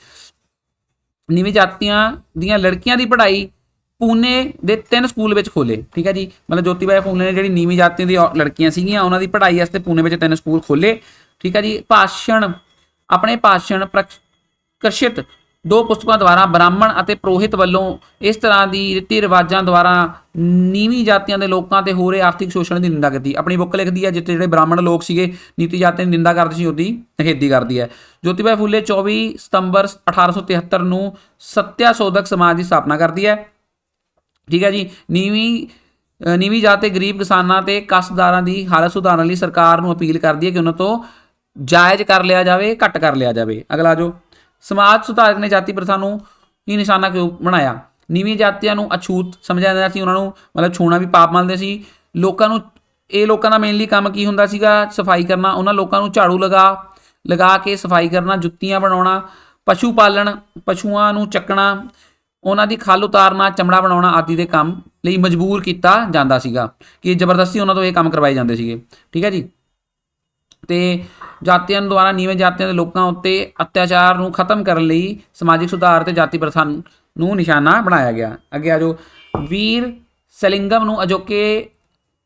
ਨੀਵੀਂ ਜਾਤੀਆਂ ਦੀਆਂ ਲੜਕੀਆਂ ਦੀ ਪੜ੍ਹਾਈ ਪੂਨੇ ਦੇ ਤਿੰਨ ਸਕੂਲ ਵਿੱਚ ਖੋਲੇ ਠੀਕ ਹੈ ਜੀ? ਮਤਲਬ ਜੋਤੀਬਾਈ ਫੂਲੇ ਨੇ ਜਿਹੜੀ ਨੀਵੀਂ ਜਾਤੀਆਂ ਦੀ ਔ- ਲੜਕੀਆਂ ਸੀਗੀਆਂ, ਉਹਨਾਂ ਦੀ ਪੜ੍ਹਾਈ ਵਾਸਤੇ ਪੂਨੇ ਵਿੱਚ ਤਿੰਨ ਸਕੂਲ ਖੋਲੇ ਠੀਕ ਹੈ ਜੀ? ਭਾਸ਼ਣ, ਆਪਣੇ ਭਾਸ਼ਣ ਪ੍ਰਕਸ਼ਿਤ ਦੋ ਪੁਸਤਕਾਂ ਦੁਆਰਾ ਬ੍ਰਾਹਮਣ ਅਤੇ ਪ੍ਰੋਹਿਤ ਵੱਲੋਂ ਇਸ ਤਰ੍ਹਾਂ ਦੀ ਰੀਤੀ ਰਿਵਾਜਾਂ ਦੁਆਰਾ ਨੀਵੀਂ ਜਾਤੀਆਂ ਦੇ ਲੋਕਾਂ ਤੇ ਹੋ ਰਹੇ ਆਰਥਿਕ ਸ਼ੋਸ਼ਣ ਦੀ ਨਿੰਦਾ ਕੀਤੀ। ਆਪਣੀ ਬੁੱਕ ਲਿਖਦੀ ਹੈ ਜਿੱਥੇ ਜਿਹੜੇ ਬ੍ਰਾਹਮਣ ਲੋਕ ਸੀਗੇ, ਨੀਤੀ ਜਾਤੀ ਦੀ ਨਿੰਦਾ ਕਰਦੇ ਸੀ, ਉਹਦੀ ਨਿਖੇਧੀ ਕਰਦੀ ਹੈ। ਜੋਤੀਬਾਈ ਫੂਲੇ 24 ਸਤੰਬਰ 1873 ਨੂੰ ਸੱਤਿਆ ਸੋਧਕ ਸਮਾਜ ਦੀ ਸਥਾਪਨਾ ਕਰਦੀ ਹੈ। ਠੀਕ ਹੈ ਜੀ, ਨੀਵੀਂ ਨੀਵੀਂ ਜਾਤ ਤੇ ਗਰੀਬ ਕਿਸਾਨਾਂ ਤੇ ਕਸਦਾਰਾਂ ਦੀ ਹਾਲਤ ਸੁਧਾਰਨ ਲਈ ਸਰਕਾਰ ਨੂੰ ਅਪੀਲ ਕਰਦੀ ਹੈ ਕਿ ਉਹਨਾਂ ਤੋਂ ਜਾਇਜ਼ ਕਰ ਲਿਆ ਜਾਵੇ, ਘੱਟ ਕਰ ਲਿਆ ਜਾਵੇ। ਅਗਲਾ ਜੋ ਸਮਾਜ ਸੁਧਾਰਕ ਨੇ ਜਾਤੀ ਪ੍ਰਥਾ ਨੂੰ ਹੀ ਨਿਸ਼ਾਨਾ ਕਿਉਂ ਬਣਾਇਆ? ਨੀਵੀਂ ਜਾਤੀਆਂ ਨੂੰ ਅਛੂਤ ਸਮਝਿਆ ਜਾਂਦਾ ਸੀ, ਉਹਨਾਂ ਨੂੰ ਮਤਲਬ ਛੂਣਾ ਵੀ ਪਾਪ ਮੰਨਦੇ ਸੀ। ਲੋਕਾਂ ਨੂੰ, ਇਹ ਲੋਕਾਂ ਦਾ ਮੇਨਲੀ ਕੰਮ ਕੀ ਹੁੰਦਾ ਸੀਗਾ? ਸਫ਼ਾਈ ਕਰਨਾ, ਉਹਨਾਂ ਲੋਕਾਂ ਨੂੰ ਝਾੜੂ ਲਗਾ ਲਗਾ ਕੇ ਸਫ਼ਾਈ ਕਰਨਾ, ਜੁੱਤੀਆਂ ਬਣਾਉਣਾ, ਪਸ਼ੂ ਪਾਲਣ, ਪਸ਼ੂਆਂ ਨੂੰ ਚੱਕਣਾ, ਉਹਨਾਂ ਦੀ ਖੱਲ ਉਤਾਰਨਾ, ਚਮੜਾ ਬਣਾਉਣਾ ਆਦਿ ਦੇ ਕੰਮ ਲਈ ਮਜਬੂਰ ਕੀਤਾ ਜਾਂਦਾ ਸੀਗਾ। ਕਿ ਜ਼ਬਰਦਸਤੀ ਉਹਨਾਂ ਤੋਂ ਇਹ ਕੰਮ ਕਰਵਾਏ ਜਾਂਦੇ ਸੀਗੇ। ਠੀਕ ਹੈ ਜੀ? ਤੇ ਜਾਤੀਆਂ ਦੁਆਰਾ ਨੀਵੇਂ ਜਾਤੀਆਂ ਦੇ ਲੋਕਾਂ ਉੱਤੇ ਅਤਿਆਚਾਰ ਨੂੰ ਖਤਮ ਕਰਨ ਲਈ ਸਮਾਜਿਕ ਸੁਧਾਰ ਤੇ ਜਾਤੀ ਪ੍ਰਥਾ ਨੂੰ ਨਿਸ਼ਾਨਾ ਬਣਾਇਆ ਗਿਆ। ਅੱਗੇ ਆ ਜੋ ਵੀਰ ਸਲਿੰਗਮ ਨੂੰ ਅਜੋਕੇ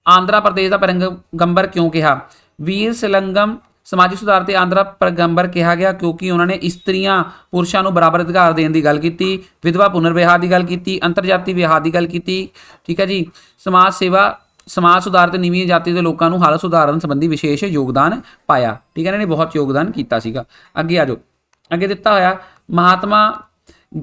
ਆਂਧਰਾ ਪ੍ਰਦੇਸ਼ ਦਾ ਪੈਗੰਬਰ ਕਿਉਂ ਕਿਹਾ? ਵੀਰ ਸਲਿੰਗਮ ਸਮਾਜਿਕ ਸੁਧਾਰ ਤੇ ਆਂਧਰਾ ਪ੍ਰਗੰਬਰ ਕਿਹਾ ਗਿਆ ਕਿਉਂਕਿ ਉਹਨਾਂ ਨੇ ਇਸਤਰੀਆਂ ਪੁਰਸ਼ਾਂ ਨੂੰ ਬਰਾਬਰ ਅਧਿਕਾਰ ਦੇਣ ਦੀ ਗੱਲ ਕੀਤੀ, ਵਿਧਵਾ ਪੁਨਰ ਵਿਆਹ ਦੀ ਗੱਲ ਕੀਤੀ, ਅੰਤਰਜਾਤੀ ਵਿਆਹ ਦੀ ਗੱਲ ਕੀਤੀ। ਠੀਕ ਹੈ ਜੀ। ਸਮਾਜ ਸੇਵਾ ਸਮਾਜ ਸੁਧਾਰ ਤੇ ਨੀਵੀਂ ਜਾਤੀ ਦੇ ਲੋਕਾਂ ਨੂੰ ਹਾਲਤ ਸੁਧਾਰਨ ਸੰਬੰਧੀ ਵਿਸ਼ੇਸ਼ ਯੋਗਦਾਨ ਪਾਇਆ। ਠੀਕ ਹੈ ਇਹਨਾਂ ਨੇ ਬਹੁਤ ਯੋਗਦਾਨ ਕੀਤਾ ਸੀਗਾ। ਅੱਗੇ ਆ ਜਾਓ। ਅੱਗੇ ਦਿੱਤਾ ਹੋਇਆ ਮਹਾਤਮਾ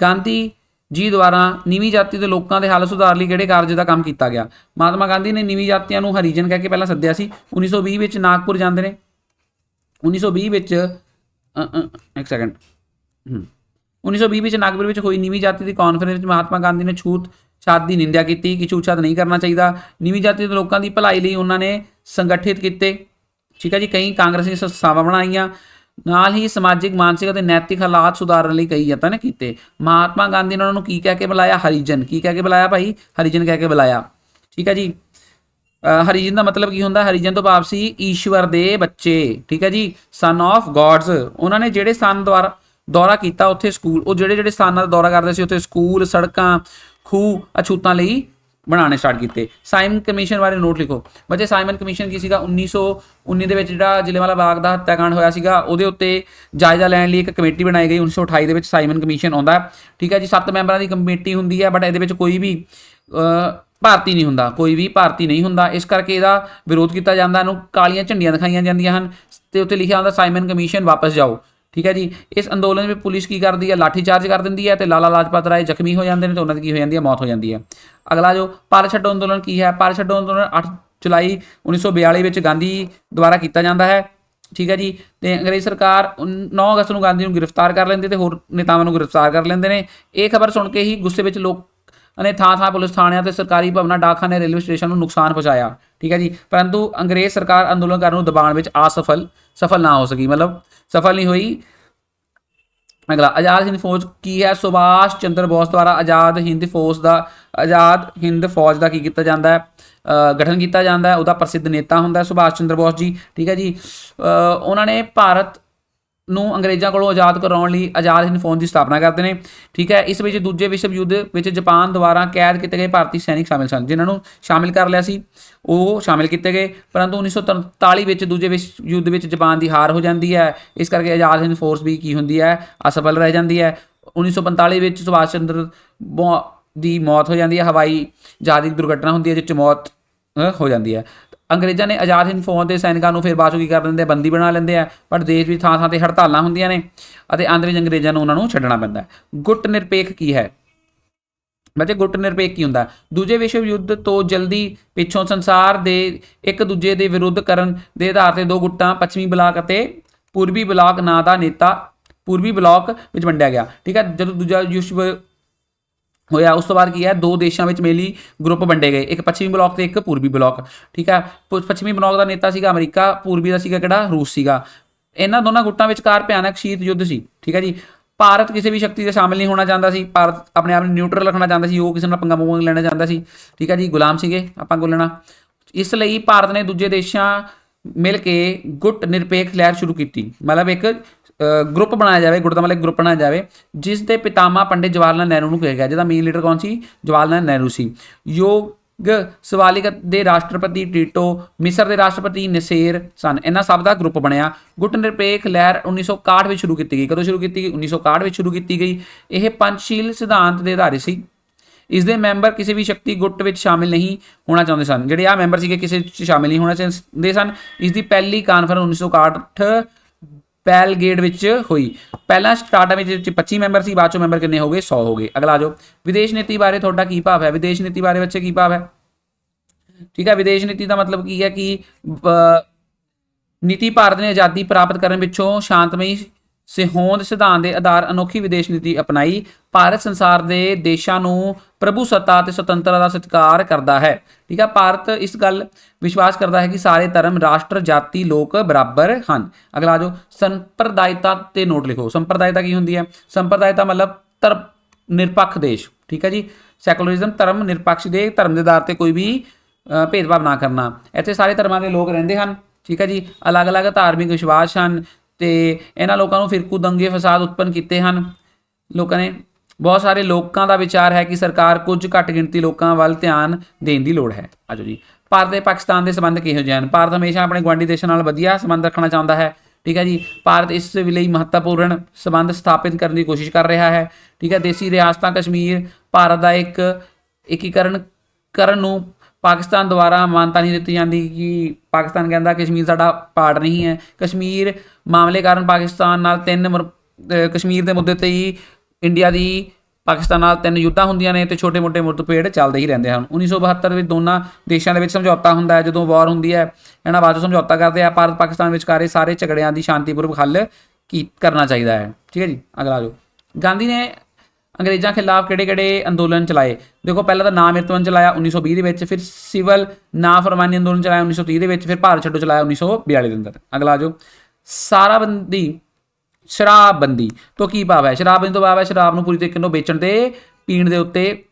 ਗਾਂਧੀ ਜੀ ਦੁਆਰਾ ਨੀਵੀਂ ਜਾਤੀ ਦੇ ਲੋਕਾਂ ਦੇ ਹਾਲਤ ਸੁਧਾਰ ਲਈ ਕਿਹੜੇ ਕਾਰਜ ਦਾ ਕੰਮ ਕੀਤਾ ਗਿਆ? ਮਹਾਤਮਾ ਗਾਂਧੀ ਨੇ ਨੀਵੀਂ ਜਾਤੀਆਂ ਨੂੰ ਹਰੀਜਨ ਕਹਿ ਕੇ ਪਹਿਲਾਂ ਸੱਦਿਆ ਸੀ। 1920 ਵਿੱਚ ਨਾਗਪੁਰ ਜਾਂਦੇ ਨੇ। 1920 ਵਿੱਚ ਅ, ਅ, ਇੱਕ ਸੈਕਿੰਡ ਹਮ 1920 ਵਿੱਚ ਨਾਗਪੁਰ ਵਿੱਚ ਹੋਈ ਨੀਵੀਂ ਜਾਤੀ ਦੀ ਕਾਨਫਰੰਸ ਵਿੱਚ ਮਹਾਤਮਾ ਗਾਂਧੀ ਨੇ ਛੂਤ ਛਾਤ ਦੀ ਨਿੰਦਿਆ ਕੀਤੀ ਕਿ ਛੂਤ ਨਹੀਂ ਕਰਨਾ ਚਾਹੀਦਾ। ਨੀਵੀਂ ਜਾਤੀ ਦੇ ਲੋਕਾਂ ਦੀ ਭਲਾਈ ਲਈ ਉਹਨਾਂ ਨੇ ਸੰਗਠਿਤ ਕੀਤੇ। ਠੀਕ ਹੈ ਜੀ, ਕਈ ਕਾਂਗਰਸੀ ਸੰਸਥਾਵਾਂ ਬਣਾਈਆਂ। ਨਾਲ ਹੀ ਸਮਾਜਿਕ, ਮਾਨਸਿਕ ਅਤੇ ਨੈਤਿਕ ਹਾਲਾਤ ਸੁਧਾਰਨ ਲਈ ਕਈ ਯਤਨ ਕੀਤੇ। ਮਹਾਤਮਾ ਗਾਂਧੀ ਨੇ ਉਹਨਾਂ ਨੂੰ ਕੀ ਕਹਿ ਕੇ ਬੁਲਾਇਆ? ਹਰੀਜਨ। ਕੀ ਕਹਿ ਕੇ ਬੁਲਾਇਆ ਭਾਈ? ਹਰੀਜਨ ਕਹਿ ਕੇ ਬੁਲਾਇਆ। ਠੀਕ ਹੈ ਜੀ। ਹਰੀਜਨ ਦਾ ਮਤਲਬ ਕੀ ਹੁੰਦਾ? ਹਰੀਜਨ ਤੋਂ ਭਾਵ ਸੀ ਈਸ਼ਵਰ ਦੇ ਬੱਚੇ। ਠੀਕ ਹੈ ਜੀ ਸਨ ਆਫ ਗੋਡਸ ਉਹਨਾਂ ਨੇ ਜਿਹੜੇ ਸਥਾਨ ਦੁਆਰਾ ਦੌਰਾ ਕੀਤਾ ਉੱਥੇ ਸਕੂਲ, ਉਹ ਜਿਹੜੇ ਜਿਹੜੇ ਸਥਾਨਾਂ ਦਾ ਦੌਰਾ ਕਰਦੇ ਸੀ, ਉੱਥੇ ਸਕੂਲ, ਸੜਕਾਂ ਖੂਹ ਅਛੂਤਾਂ ਲਈ ਬਣਾਉਣੇ ਸਟਾਰਟ ਕੀਤੇ। ਸਾਈਮਨ ਕਮਿਸ਼ਨ ਬਾਰੇ ਨੋਟ ਲਿਖੋ। ਬੱਚੇ ਸਾਈਮਨ ਕਮਿਸ਼ਨ ਕੀ ਸੀਗਾ? 1919 ਦੇ ਵਿੱਚ ਜਿਹੜਾ ਜ਼ਿਲ੍ਹਿਆਂਵਾਲਾ ਬਾਗ ਦਾ ਹੱਤਿਆਕਾਂਡ ਹੋਇਆ ਸੀਗਾ, ਉਹਦੇ ਉੱਤੇ ਜਾਇਜ਼ਾ ਲੈਣ ਲਈ ਇੱਕ ਕਮੇਟੀ ਬਣਾਈ ਗਈ। 1928 ਦੇ ਵਿੱਚ ਸਾਈਮਨ ਕਮਿਸ਼ਨ ਆਉਂਦਾ। ਠੀਕ ਹੈ ਜੀ, ਸੱਤ ਮੈਂਬਰਾਂ ਦੀ ਕਮੇਟੀ ਹੁੰਦੀ ਹੈ ਬਟ ਇਹਦੇ ਵਿੱਚ ਕੋਈ ਵੀ ਭਾਰਤੀ ਨਹੀਂ ਹੁੰਦਾ। ਕੋਈ ਵੀ ਭਾਰਤੀ ਨਹੀਂ ਹੁੰਦਾ। ਇਸ ਕਰਕੇ ਇਹਦਾ ਵਿਰੋਧ ਕੀਤਾ ਜਾਂਦਾ। ਇਹਨੂੰ ਕਾਲੀਆਂ ਝੰਡੀਆਂ ਦਿਖਾਈਆਂ ਜਾਂਦੀਆਂ ਹਨ। ਤੇ ਉੱਤੇ ਲਿਖਿਆ ਹੁੰਦਾ ਸਾਈਮਨ ਕਮਿਸ਼ਨ ਵਾਪਸ ਜਾਓ। ਠੀਕ ਹੈ ਜੀ, ਇਸ ਅੰਦੋਲਨ ਵਿੱਚ ਪੁਲਿਸ ਕੀ ਕਰਦੀ ਹੈ? ਲਾਠੀ ਚਾਰਜ ਕਰ ਦਿੰਦੀ ਹੈ ਤੇ ਲਾਲਾ ਲਾਜਪਤ ਰਾਏ ਜ਼ਖਮੀ ਹੋ ਜਾਂਦੇ ਨੇ ਤੇ ਉਹਨਾਂ ਦੀ ਕੀ ਹੋ ਜਾਂਦੀ ਹੈ? ਮੌਤ ਹੋ ਜਾਂਦੀ ਹੈ। ਅਗਲਾ ਜੋ ਭਾਰਤ ਛੱਡੋ ਅੰਦੋਲਨ ਕੀ ਹੈ? ਭਾਰਤ ਛੱਡੋ ਅੰਦੋਲਨ 8 ਜੁਲਾਈ 1942 ਵਿੱਚ ਗਾਂਧੀ ਦੁਆਰਾ ਕੀਤਾ ਜਾਂਦਾ ਹੈ। ਠੀਕ ਹੈ ਜੀ, ਤੇ ਅੰਗਰੇਜ਼ ਸਰਕਾਰ 9 ਅਗਸਤ ਨੂੰ ਗਾਂਧੀ ਨੂੰ ਗ੍ਰਿਫਤਾਰ ਕਰ ਲੈਂਦੀ ਤੇ ਹੋਰ ਨੇਤਾਵਾਂ ਨੂੰ ਗ੍ਰਿਫਤਾਰ ਕਰ ਲੈਂਦੇ ਨੇ। ਇਹ ਖਬਰ ਸੁਣ ਕੇ ਹੀ ਗੁੱਸੇ ਵਿੱਚ ਲੋਕ ਨੇ ਥਾਂ ਥਾਂ ਪੁਲਿਸ ਥਾਣਿਆਂ ਤੇ ਸਰਕਾਰੀ ਭਵਨਾਂ, ਡਾਕਖਾਨੇ, ਰੇਲਵੇ ਸਟੇਸ਼ਨ ਨੂੰ ਨੁਕਸਾਨ ਪਹੁੰਚਾਇਆ। ਠੀਕ ਹੈ ਜੀ, ਪਰੰਤੂ ਅੰਗਰੇਜ਼ ਸਰਕਾਰ ਅੰਦੋਲਨਕਾਰਾਂ ਨੂੰ ਦਬਾਉਣ ਵਿੱਚ ਅਸਫਲ, ਸਫਲ ਨਾ ਹੋ ਸਕੀ। ਮਤਲਬ ਸਫਲ ਨਹੀਂ ਹੋਈ। ਅਗਲਾ, ਆਜ਼ਾਦ ਹਿੰਦ ਫੌਜ ਕੀ ਹੈ? ਸੁਭਾਸ਼ ਚੰਦਰ ਬੋਸ ਦੁਆਰਾ ਆਜ਼ਾਦ ਹਿੰਦ ਫੌਜ ਦਾ, ਆਜ਼ਾਦ ਹਿੰਦ ਫੌਜ ਦਾ ਕੀ ਕੀਤਾ ਜਾਂਦਾ ਹੈ? ਗਠਨ ਕੀਤਾ ਜਾਂਦਾ ਹੈ, ਉਹਦਾ ਪ੍ਰਸਿੱਧ ਨੇਤਾ ਹੁੰਦਾ ਹੈ ਸੁਭਾਸ਼ ਚੰਦਰ ਬੋਸ ਜੀ, ਠੀਕ ਹੈ ਜੀ। ਉਹਨਾਂ ਨੇ ਭਾਰਤ ਨੂੰ ਅੰਗਰੇਜ਼ਾਂ ਕੋਲੋਂ ਆਜ਼ਾਦ ਕਰਾਉਣ ਲਈ ਆਜ਼ਾਦ ਹਿੰਦ ਫੌਜ ਦੀ ਸਥਾਪਨਾ ਕਰਦੇ ਨੇ, ਠੀਕ ਹੈ? ਇਸ ਵਿੱਚ ਦੂਜੇ ਵਿਸ਼ਵ ਯੁੱਧ ਵਿੱਚ ਜਾਪਾਨ ਦੁਆਰਾ ਕੈਦ ਕੀਤੇ ਗਏ ਭਾਰਤੀ ਸੈਨਿਕ ਸ਼ਾਮਿਲ ਸਨ, ਜਿਨ੍ਹਾਂ ਨੂੰ ਸ਼ਾਮਿਲ ਕਰ ਲਿਆ ਸੀ। ਉਹ ਸ਼ਾਮਿਲ ਕੀਤੇ ਗਏ, ਪਰੰਤੂ 1943 ਵਿੱਚ ਦੂਜੇ ਵਿਸ਼ਵ ਯੁੱਧ ਵਿੱਚ ਜਾਪਾਨ ਦੀ ਹਾਰ ਹੋ ਜਾਂਦੀ ਹੈ। ਇਸ ਕਰਕੇ ਆਜ਼ਾਦ ਹਿੰਦ ਫੋਰਸ ਵੀ ਕੀ ਹੁੰਦੀ ਹੈ? ਅਸਫਲ ਰਹਿ ਜਾਂਦੀ ਹੈ। 1945 ਵਿੱਚ ਸੁਭਾਸ਼ ਚੰਦਰ ਬੋ- ਦੀ ਮੌਤ ਹੋ ਜਾਂਦੀ ਹੈ। ਹਵਾਈ ਜਹਾਜ਼ ਦੀ ਦੁਰਘਟਨਾ ਹੁੰਦੀ ਹੈ, ਜਿਸ 'ਚ ਮੌਤ ਹੋ ਜਾਂਦੀ ਹੈ। ਅੰਗਰੇਜ਼ਾਂ ਨੇ ਆਜ਼ਾਦ ਹਿੰਦ ਫੌਜ ਦੇ ਸੈਨਿਕਾਂ ਨੂੰ ਫਿਰ ਬਾਅਦ ਕੀ ਕਰ ਦਿੰਦੇ ਆ? ਬੰਦੀ ਬਣਾ ਲੈਂਦੇ ਆ। ਪਰ ਦੇਸ਼ ਵਿੱਚ ਥਾਂ ਥਾਂ ਤੇ ਹੜਤਾਲਾਂ ਹੁੰਦੀਆਂ ਨੇ ਅਤੇ ਅੰਤ ਵਿੱਚ ਅੰਗਰੇਜ਼ਾਂ ਨੂੰ ਉਹਨਾਂ ਨੂੰ ਛੱਡਣਾ ਪੈਂਦਾ ਹੈ। ਗੁੱਟ ਨਿਰਪੇਖ ਕੀ ਹੈ? ਬੱਚੇ ਗੁੱਟ ਨਿਰਪੇਖ ਕੀ ਹੁੰਦਾ? ਦੂਜੇ ਵਿਸ਼ਵ ਯੁੱਧ ਤੋਂ ਜਲਦੀ ਪਿੱਛੋਂ ਸੰਸਾਰ ਦੇ ਇੱਕ ਦੂਜੇ ਦੇ ਵਿਰੁੱਧ ਕਰਨ ਦੇ ਆਧਾਰ ਤੇ ਦੋ ਗੁੱਟਾਂ, ਪੱਛਮੀ ਬਲਾਕ ਅਤੇ ਪੂਰਬੀ ਬਲਾਕ ਨਾਂ ਦਾ ਨੇਤਾ, ਪੂਰਬੀ ਬਲਾਕ ਵਿੱਚ ਵੰਡਿਆ ਗਿਆ। ਠੀਕ ਹੈ? ਜਦੋਂ ਦੂਜਾ ਵਿਸ਼ਵ ਹੋਇਆ। ਉਸ ਤੋਂ ਬਾਅਦ ਕੀ ਹੈ? ਦੋ ਦੇਸ਼ਾਂ ਵਿੱਚ ਮੇਲੀ ਗਰੁੱਪ ਵੰਡੇ ਗਏ। ਇੱਕ ਪੱਛਮੀ ਬਲਾਕ ਤੇ ਇੱਕ ਪੂਰਬੀ ਬਲਾਕ। ਠੀਕ ਹੈ? ਪ- ਪੱਛਮੀ ਬਲਾਕ ਦਾ ਨੇਤਾ ਸੀਗਾ ਅਮਰੀਕਾ, ਪੂਰਬੀ ਦਾ ਸੀਗਾ ਕਿਹੜਾ? ਰੂਸ ਸੀਗਾ। ਇਹਨਾਂ ਦੋਨਾਂ ਗੁੱਟਾਂ ਵਿਚਕਾਰ ਭਿਆਨਕ ਸ਼ੀਤ ਯੁੱਧ ਸੀ। ਠੀਕ ਹੈ ਜੀ? ਭਾਰਤ ਕਿਸੇ ਵੀ ਸ਼ਕਤੀ ਦੇ ਸ਼ਾਮਿਲ ਨਹੀਂ ਹੋਣਾ ਚਾਹੁੰਦਾ ਸੀ। ਭਾਰਤ ਆਪਣੇ ਆਪ ਨੂੰ ਨਿਊਟਰਲ ਰੱਖਣਾ ਚਾਹੁੰਦਾ ਸੀ। ਉਹ ਕਿਸੇ ਨਾਲ ਪੰਗਾ ਪੁੰਗਾ ਲੈਣਾ ਚਾਹੁੰਦਾ ਸੀ। ਠੀਕ ਹੈ ਜੀ? ਗੁਲਾਮ ਸੀਗੇ ਆਪਾਂ ਬੋਲਣਾ ਇਸ ਲਈ ਭਾਰਤ ਨੇ ਦੂਜੇ ਦੇਸ਼ਾਂ ਮਿਲ ਕੇ ਗੁੱਟ ਨਿਰਪੇਖ ਲਹਿਰ ਸ਼ੁਰੂ ਕੀਤੀ। ਮਤਲਬ ਇੱਕ ਗਰੁੱਪ ਬਣਾਇਆ ਜਾਵੇ ਗੁੱਟ ਗਰੁੱਪ ਬਣਾਇਆ ਜਾਵੇ ਜਿਸ ਦੇ ਪਿਤਾਮਾ ਪੰਡਿਤ ਜਵਾਹਰ ਲਾਲ ਨਹਿਰੂ ਨੂੰ ਕਿਹਾ ਗਿਆ। ਜਿਹਦਾ ਮੇਨ ਲੀਡਰ ਕੌਣ ਸੀ? ਜਵਾਹਰ ਲਾਲ ਨਹਿਰੂ ਸੀ। ਯੋਗ ਸਵਾਲਿਕ ਦੇ ਰਾਸ਼ਟਰਪਤੀ ਟੀਟੋ, ਮਿਸਰ ਦੇ ਰਾਸ਼ਟਰਪਤੀ ਨਸੇਰ ਸਨ। ਇਹਨਾਂ ਸਭ ਦਾ ਗਰੁੱਪ ਬਣਿਆ। ਗੁੱਟ ਨਿਰਪੇਖ ਲਹਿਰ 1961 ਵਿੱਚ ਸ਼ੁਰੂ ਕੀਤੀ ਗਈ। ਕਦੋਂ ਸ਼ੁਰੂ ਕੀਤੀ ਗਈ? 1961 ਵਿੱਚ ਸ਼ੁਰੂ ਕੀਤੀ ਗਈ। ਇਹ ਪੰਚਸ਼ੀਲ ਸਿਧਾਂਤ ਦੇ ਆਧਾਰਿਤ ਸੀ। ਇਸ ਦੇ ਮੈਂਬਰ ਕਿਸੇ ਵੀ ਸ਼ਕਤੀ ਗੁੱਟ ਵਿੱਚ ਸ਼ਾਮਿਲ ਨਹੀਂ ਹੋਣਾ ਚਾਹੁੰਦੇ ਸਨ। ਜਿਹੜੇ ਆ ਮੈਂਬਰ ਸੀਗੇ, ਕਿਸੇ ਚ ਸ਼ਾਮਿਲ ਨਹੀਂ ਹੋਣਾ ਚਾਹੁੰਦੇ ਸਨ। ਇਸ ਦੀ ਪਹਿਲੀ ਕਾਨਫਰੰਸ 1961 ਪੈਲਗੇਟ ਵਿੱਚ ਹੋਈ। ਪਹਿਲਾਂ ਸਟਾਰਟਾਂ ਵਿੱਚ 25 ਮੈਂਬਰ ਸੀ, ਬਾਅਦ ਚੋਂ ਮੈਂਬਰ ਕਿੰਨੇ ਹੋ ਗਏ? 100 ਹੋ ਗਏ। ਅਗਲਾ ਆ ਜਾਓ ਵਿਦੇਸ਼ ਨੀਤੀ ਬਾਰੇ ਤੁਹਾਡਾ ਕੀ ਭਾਵ ਹੈ? ਵਿਦੇਸ਼ ਨੀਤੀ ਬਾਰੇ ਬੱਚੇ ਕੀ ਭਾਵ ਹੈ? ਠੀਕ ਹੈ, ਵਿਦੇਸ਼ ਨੀਤੀ ਦਾ ਮਤਲਬ ਕੀ ਹੈ ਕਿ ਨੀਤੀ ਭਾਰਤ ਨੇ ਆਜ਼ਾਦੀ ਪ੍ਰਾਪਤ ਕਰਨ ਵਿੱਚੋਂ ਸ਼ਾਂਤਮਈ ਸਿਹੋਂਦ ਸਿਧਾਂਤ ਦੇ ਆਧਾਰ ਅਨੋਖੀ ਵਿਦੇਸ਼ ਨੀਤੀ ਅਪਣਾਈ, ਭਾਰਤ ਸੰਸਾਰ ਦੇ ਦੇਸ਼ਾਂ ਨੂੰ ਪ੍ਰਭੂ ਸੱਤਾ ਅਤੇ ਸੁਤੰਤਰਤਾ ਦਾ ਸਤਿਕਾਰ ਕਰਦਾ ਹੈ। ਠੀਕ ਹੈ ਭਾਰਤ ਇਸ ਗੱਲ ਵਿਸ਼ਵਾਸ ਕਰਦਾ ਹੈ ਕਿ ਸਾਰੇ ਧਰਮ, ਰਾਸ਼ਟਰ, ਜਾਤੀ, ਲੋਕ ਬਰਾਬਰ ਹਨ। ਅਗਲਾ ਜੋ, ਸੰਪਰਦਾਇਤਾ ਤੇ ਨੋਟ ਲਿਖੋ। ਸੰਪਰਦਾਇਤਾ ਕੀ ਹੁੰਦੀ ਹੈ? ਸੰਪਰਦਾਇਤਾ ਮਤਲਬ ਧਰਮ ਨਿਰਪੱਖ ਦੇਸ਼। ਠੀਕ ਹੈ ਜੀ? ਸੈਕੂਲਰਿਜ਼ਮ ਧਰਮ ਨਿਰਪੱਖ ਦੇ ਧਰਮ ਦੇ ਆਧਾਰ ਤੇ ਕੋਈ ਵੀ ਭੇਦਭਾਵ ਨਾ ਕਰਨਾ। ਇੱਥੇ ਸਾਰੇ ਧਰਮਾਂ ਦੇ ਲੋਕ ਰਹਿੰਦੇ ਹਨ। ਠੀਕ ਹੈ ਜੀ? ਅਲੱਗ-ਅਲੱਗ ਧਾਰਮਿਕ ਵਿਸ਼ਵਾਸ ਹਨ। ਤੇ ਇਹਨਾਂ ਲੋਕਾਂ ਨੂੰ ਫਿਰਕੂ ਦੰਗੇ ਫਸਾਦ ਉਤਪੰਨ ਕੀਤੇ ਹਨ। ਲੋਕਾਂ ਨੇ ਬਹੁਤ ਸਾਰੇ ਲੋਕਾਂ ਦਾ ਵਿਚਾਰ ਹੈ ਕਿ ਸਰਕਾਰ ਕੁਝ ਘੱਟ ਗਿਣਤੀ ਲੋਕਾਂ ਵੱਲ ਧਿਆਨ ਦੇਣ ਦੀ ਲੋੜ ਹੈ। ਆਜੋ ਜੀ। ਭਾਰਤ ਤੇ ਪਾਕਿਸਤਾਨ ਦੇ ਸੰਬੰਧ ਕਿਹੋ ਜਿਹੇ ਹਨ? ਭਾਰਤ ਹਮੇਸ਼ਾ ਆਪਣੇ ਗੁਆਂਢੀ ਦੇਸ਼ਾਂ ਨਾਲ ਵਧੀਆ ਸੰਬੰਧ ਰੱਖਣਾ ਚਾਹੁੰਦਾ ਹੈ। ਠੀਕ ਹੈ ਜੀ? ਭਾਰਤ ਇਸ ਲਈ ਮਹੱਤਵਪੂਰਨ ਸੰਬੰਧ ਸਥਾਪਿਤ ਕਰਨ ਦੀ ਕੋਸ਼ਿਸ਼ ਕਰ ਰਿਹਾ ਹੈ। ਠੀਕ ਹੈ? ਦੇਸੀ ਰਿਆਸਤਾਂ, ਕਸ਼ਮੀਰ, ਭਾਰਤ ਦਾ ਇੱਕ ਏਕੀਕਰਨ ਕਰਨ ਨੂੰ ਪਾਕਿਸਤਾਨ ਦੁਆਰਾ ਮਾਨਤਾ ਨਹੀਂ ਦਿੱਤੀ ਜਾਂਦੀ ਕਿ ਪਾਕਿਸਤਾਨ ਕਹਿੰਦਾ ਕਸ਼ਮੀਰ ਸਾਡਾ ਪਾਰਟ ਨਹੀਂ ਹੈ। ਕਸ਼ਮੀਰ ਮਾਮਲੇ ਕਾਰਨ ਪਾਕਿਸਤਾਨ ਨਾਲ ਤਿੰਨ ਮੁਰ- ਕਸ਼ਮੀਰ ਦੇ ਮੁੱਦੇ ਤੇ ਹੀ ਇੰਡੀਆ ਦੀ ਪਾਕਿਸਤਾਨ ਨਾਲ ਤਿੰਨ ਯੁੱਧਾਂ ਹੁੰਦੀਆਂ ਨੇ ਤੇ ਛੋਟੇ-ਮੋਟੇ ਮੁੱਦਪੇੜ ਚੱਲਦੇ ਹੀ ਰਹਿੰਦੇ ਹਨ। 1972 ਵਿੱਚ ਦੋਨਾਂ ਦੇਸ਼ਾਂ ਦੇ ਵਿੱਚ ਸਮਝੌਤਾ ਹੁੰਦਾ ਹੈ। ਜਦੋਂ ਵਾਰ ਹੁੰਦੀ ਹੈ, ਇਹਨਾਂ ਬਾਅਦ ਸਮਝੌਤਾ ਕਰਦੇ ਆ, ਭਾਰਤ ਪਾਕਿਸਤਾਨ ਵਿਚਕਾਰ ਇਹ ਸਾਰੇ ਝਗੜਿਆਂ ਦੀ ਸ਼ਾਂਤੀਪੂਰਵਕ ਹੱਲ ਕੀ, ਕਰਨਾ ਚਾਹੀਦਾ ਹੈ। ਠੀਕ ਹੈ ਜੀ, ਅਗਲਾ ਜੋ। ਗਾਂਧੀ ਨੇ ਅੰਗਰੇਜ਼ਾਂ ਖਿਲਾਫ ਕਿਹੜੇ-ਕਿਹੜੇ ਅੰਦੋਲਨ ਚਲਾਏ? ਦੇਖੋ, ਪਹਿਲਾਂ ਤਾਂ ਨਾਮ ਅੰਦੋਲਨ ਚਲਾਇਆ 1920 ਦੇ ਵਿੱਚ, ਫਿਰ ਸਿਵਲ ਨਾ ਫਰਮਾਨੀ ਅੰਦੋਲਨ ਚਲਾਇਆ 1930 ਦੇ ਵਿੱਚ, ਫਿਰ ਭਾਰਤ ਛੱਡੋ ਚਲਾਇਆ 1942 ਦੇ ਅੰਦਰ। ਅਗਲਾ ਆ ਜਾਓ। ਸਾਰਾਬੰਦੀ, ਸ਼ਰਾਬਬੰਦੀ ਤੋਂ ਕੀ ਭਾਵ ਹੈ? ਸ਼ਰਾਬਬੰਦੀ ਤੋਂ ਭਾਵ ਹੈ ਸ਼ਰਾਬ ਨੂੰ ਪੂਰੀ ਤਰੀਕੇ ਨਾਲ ਵੇਚਣ ਤੇ, ਪੀਣ ਦੇ ਉੱਤੇ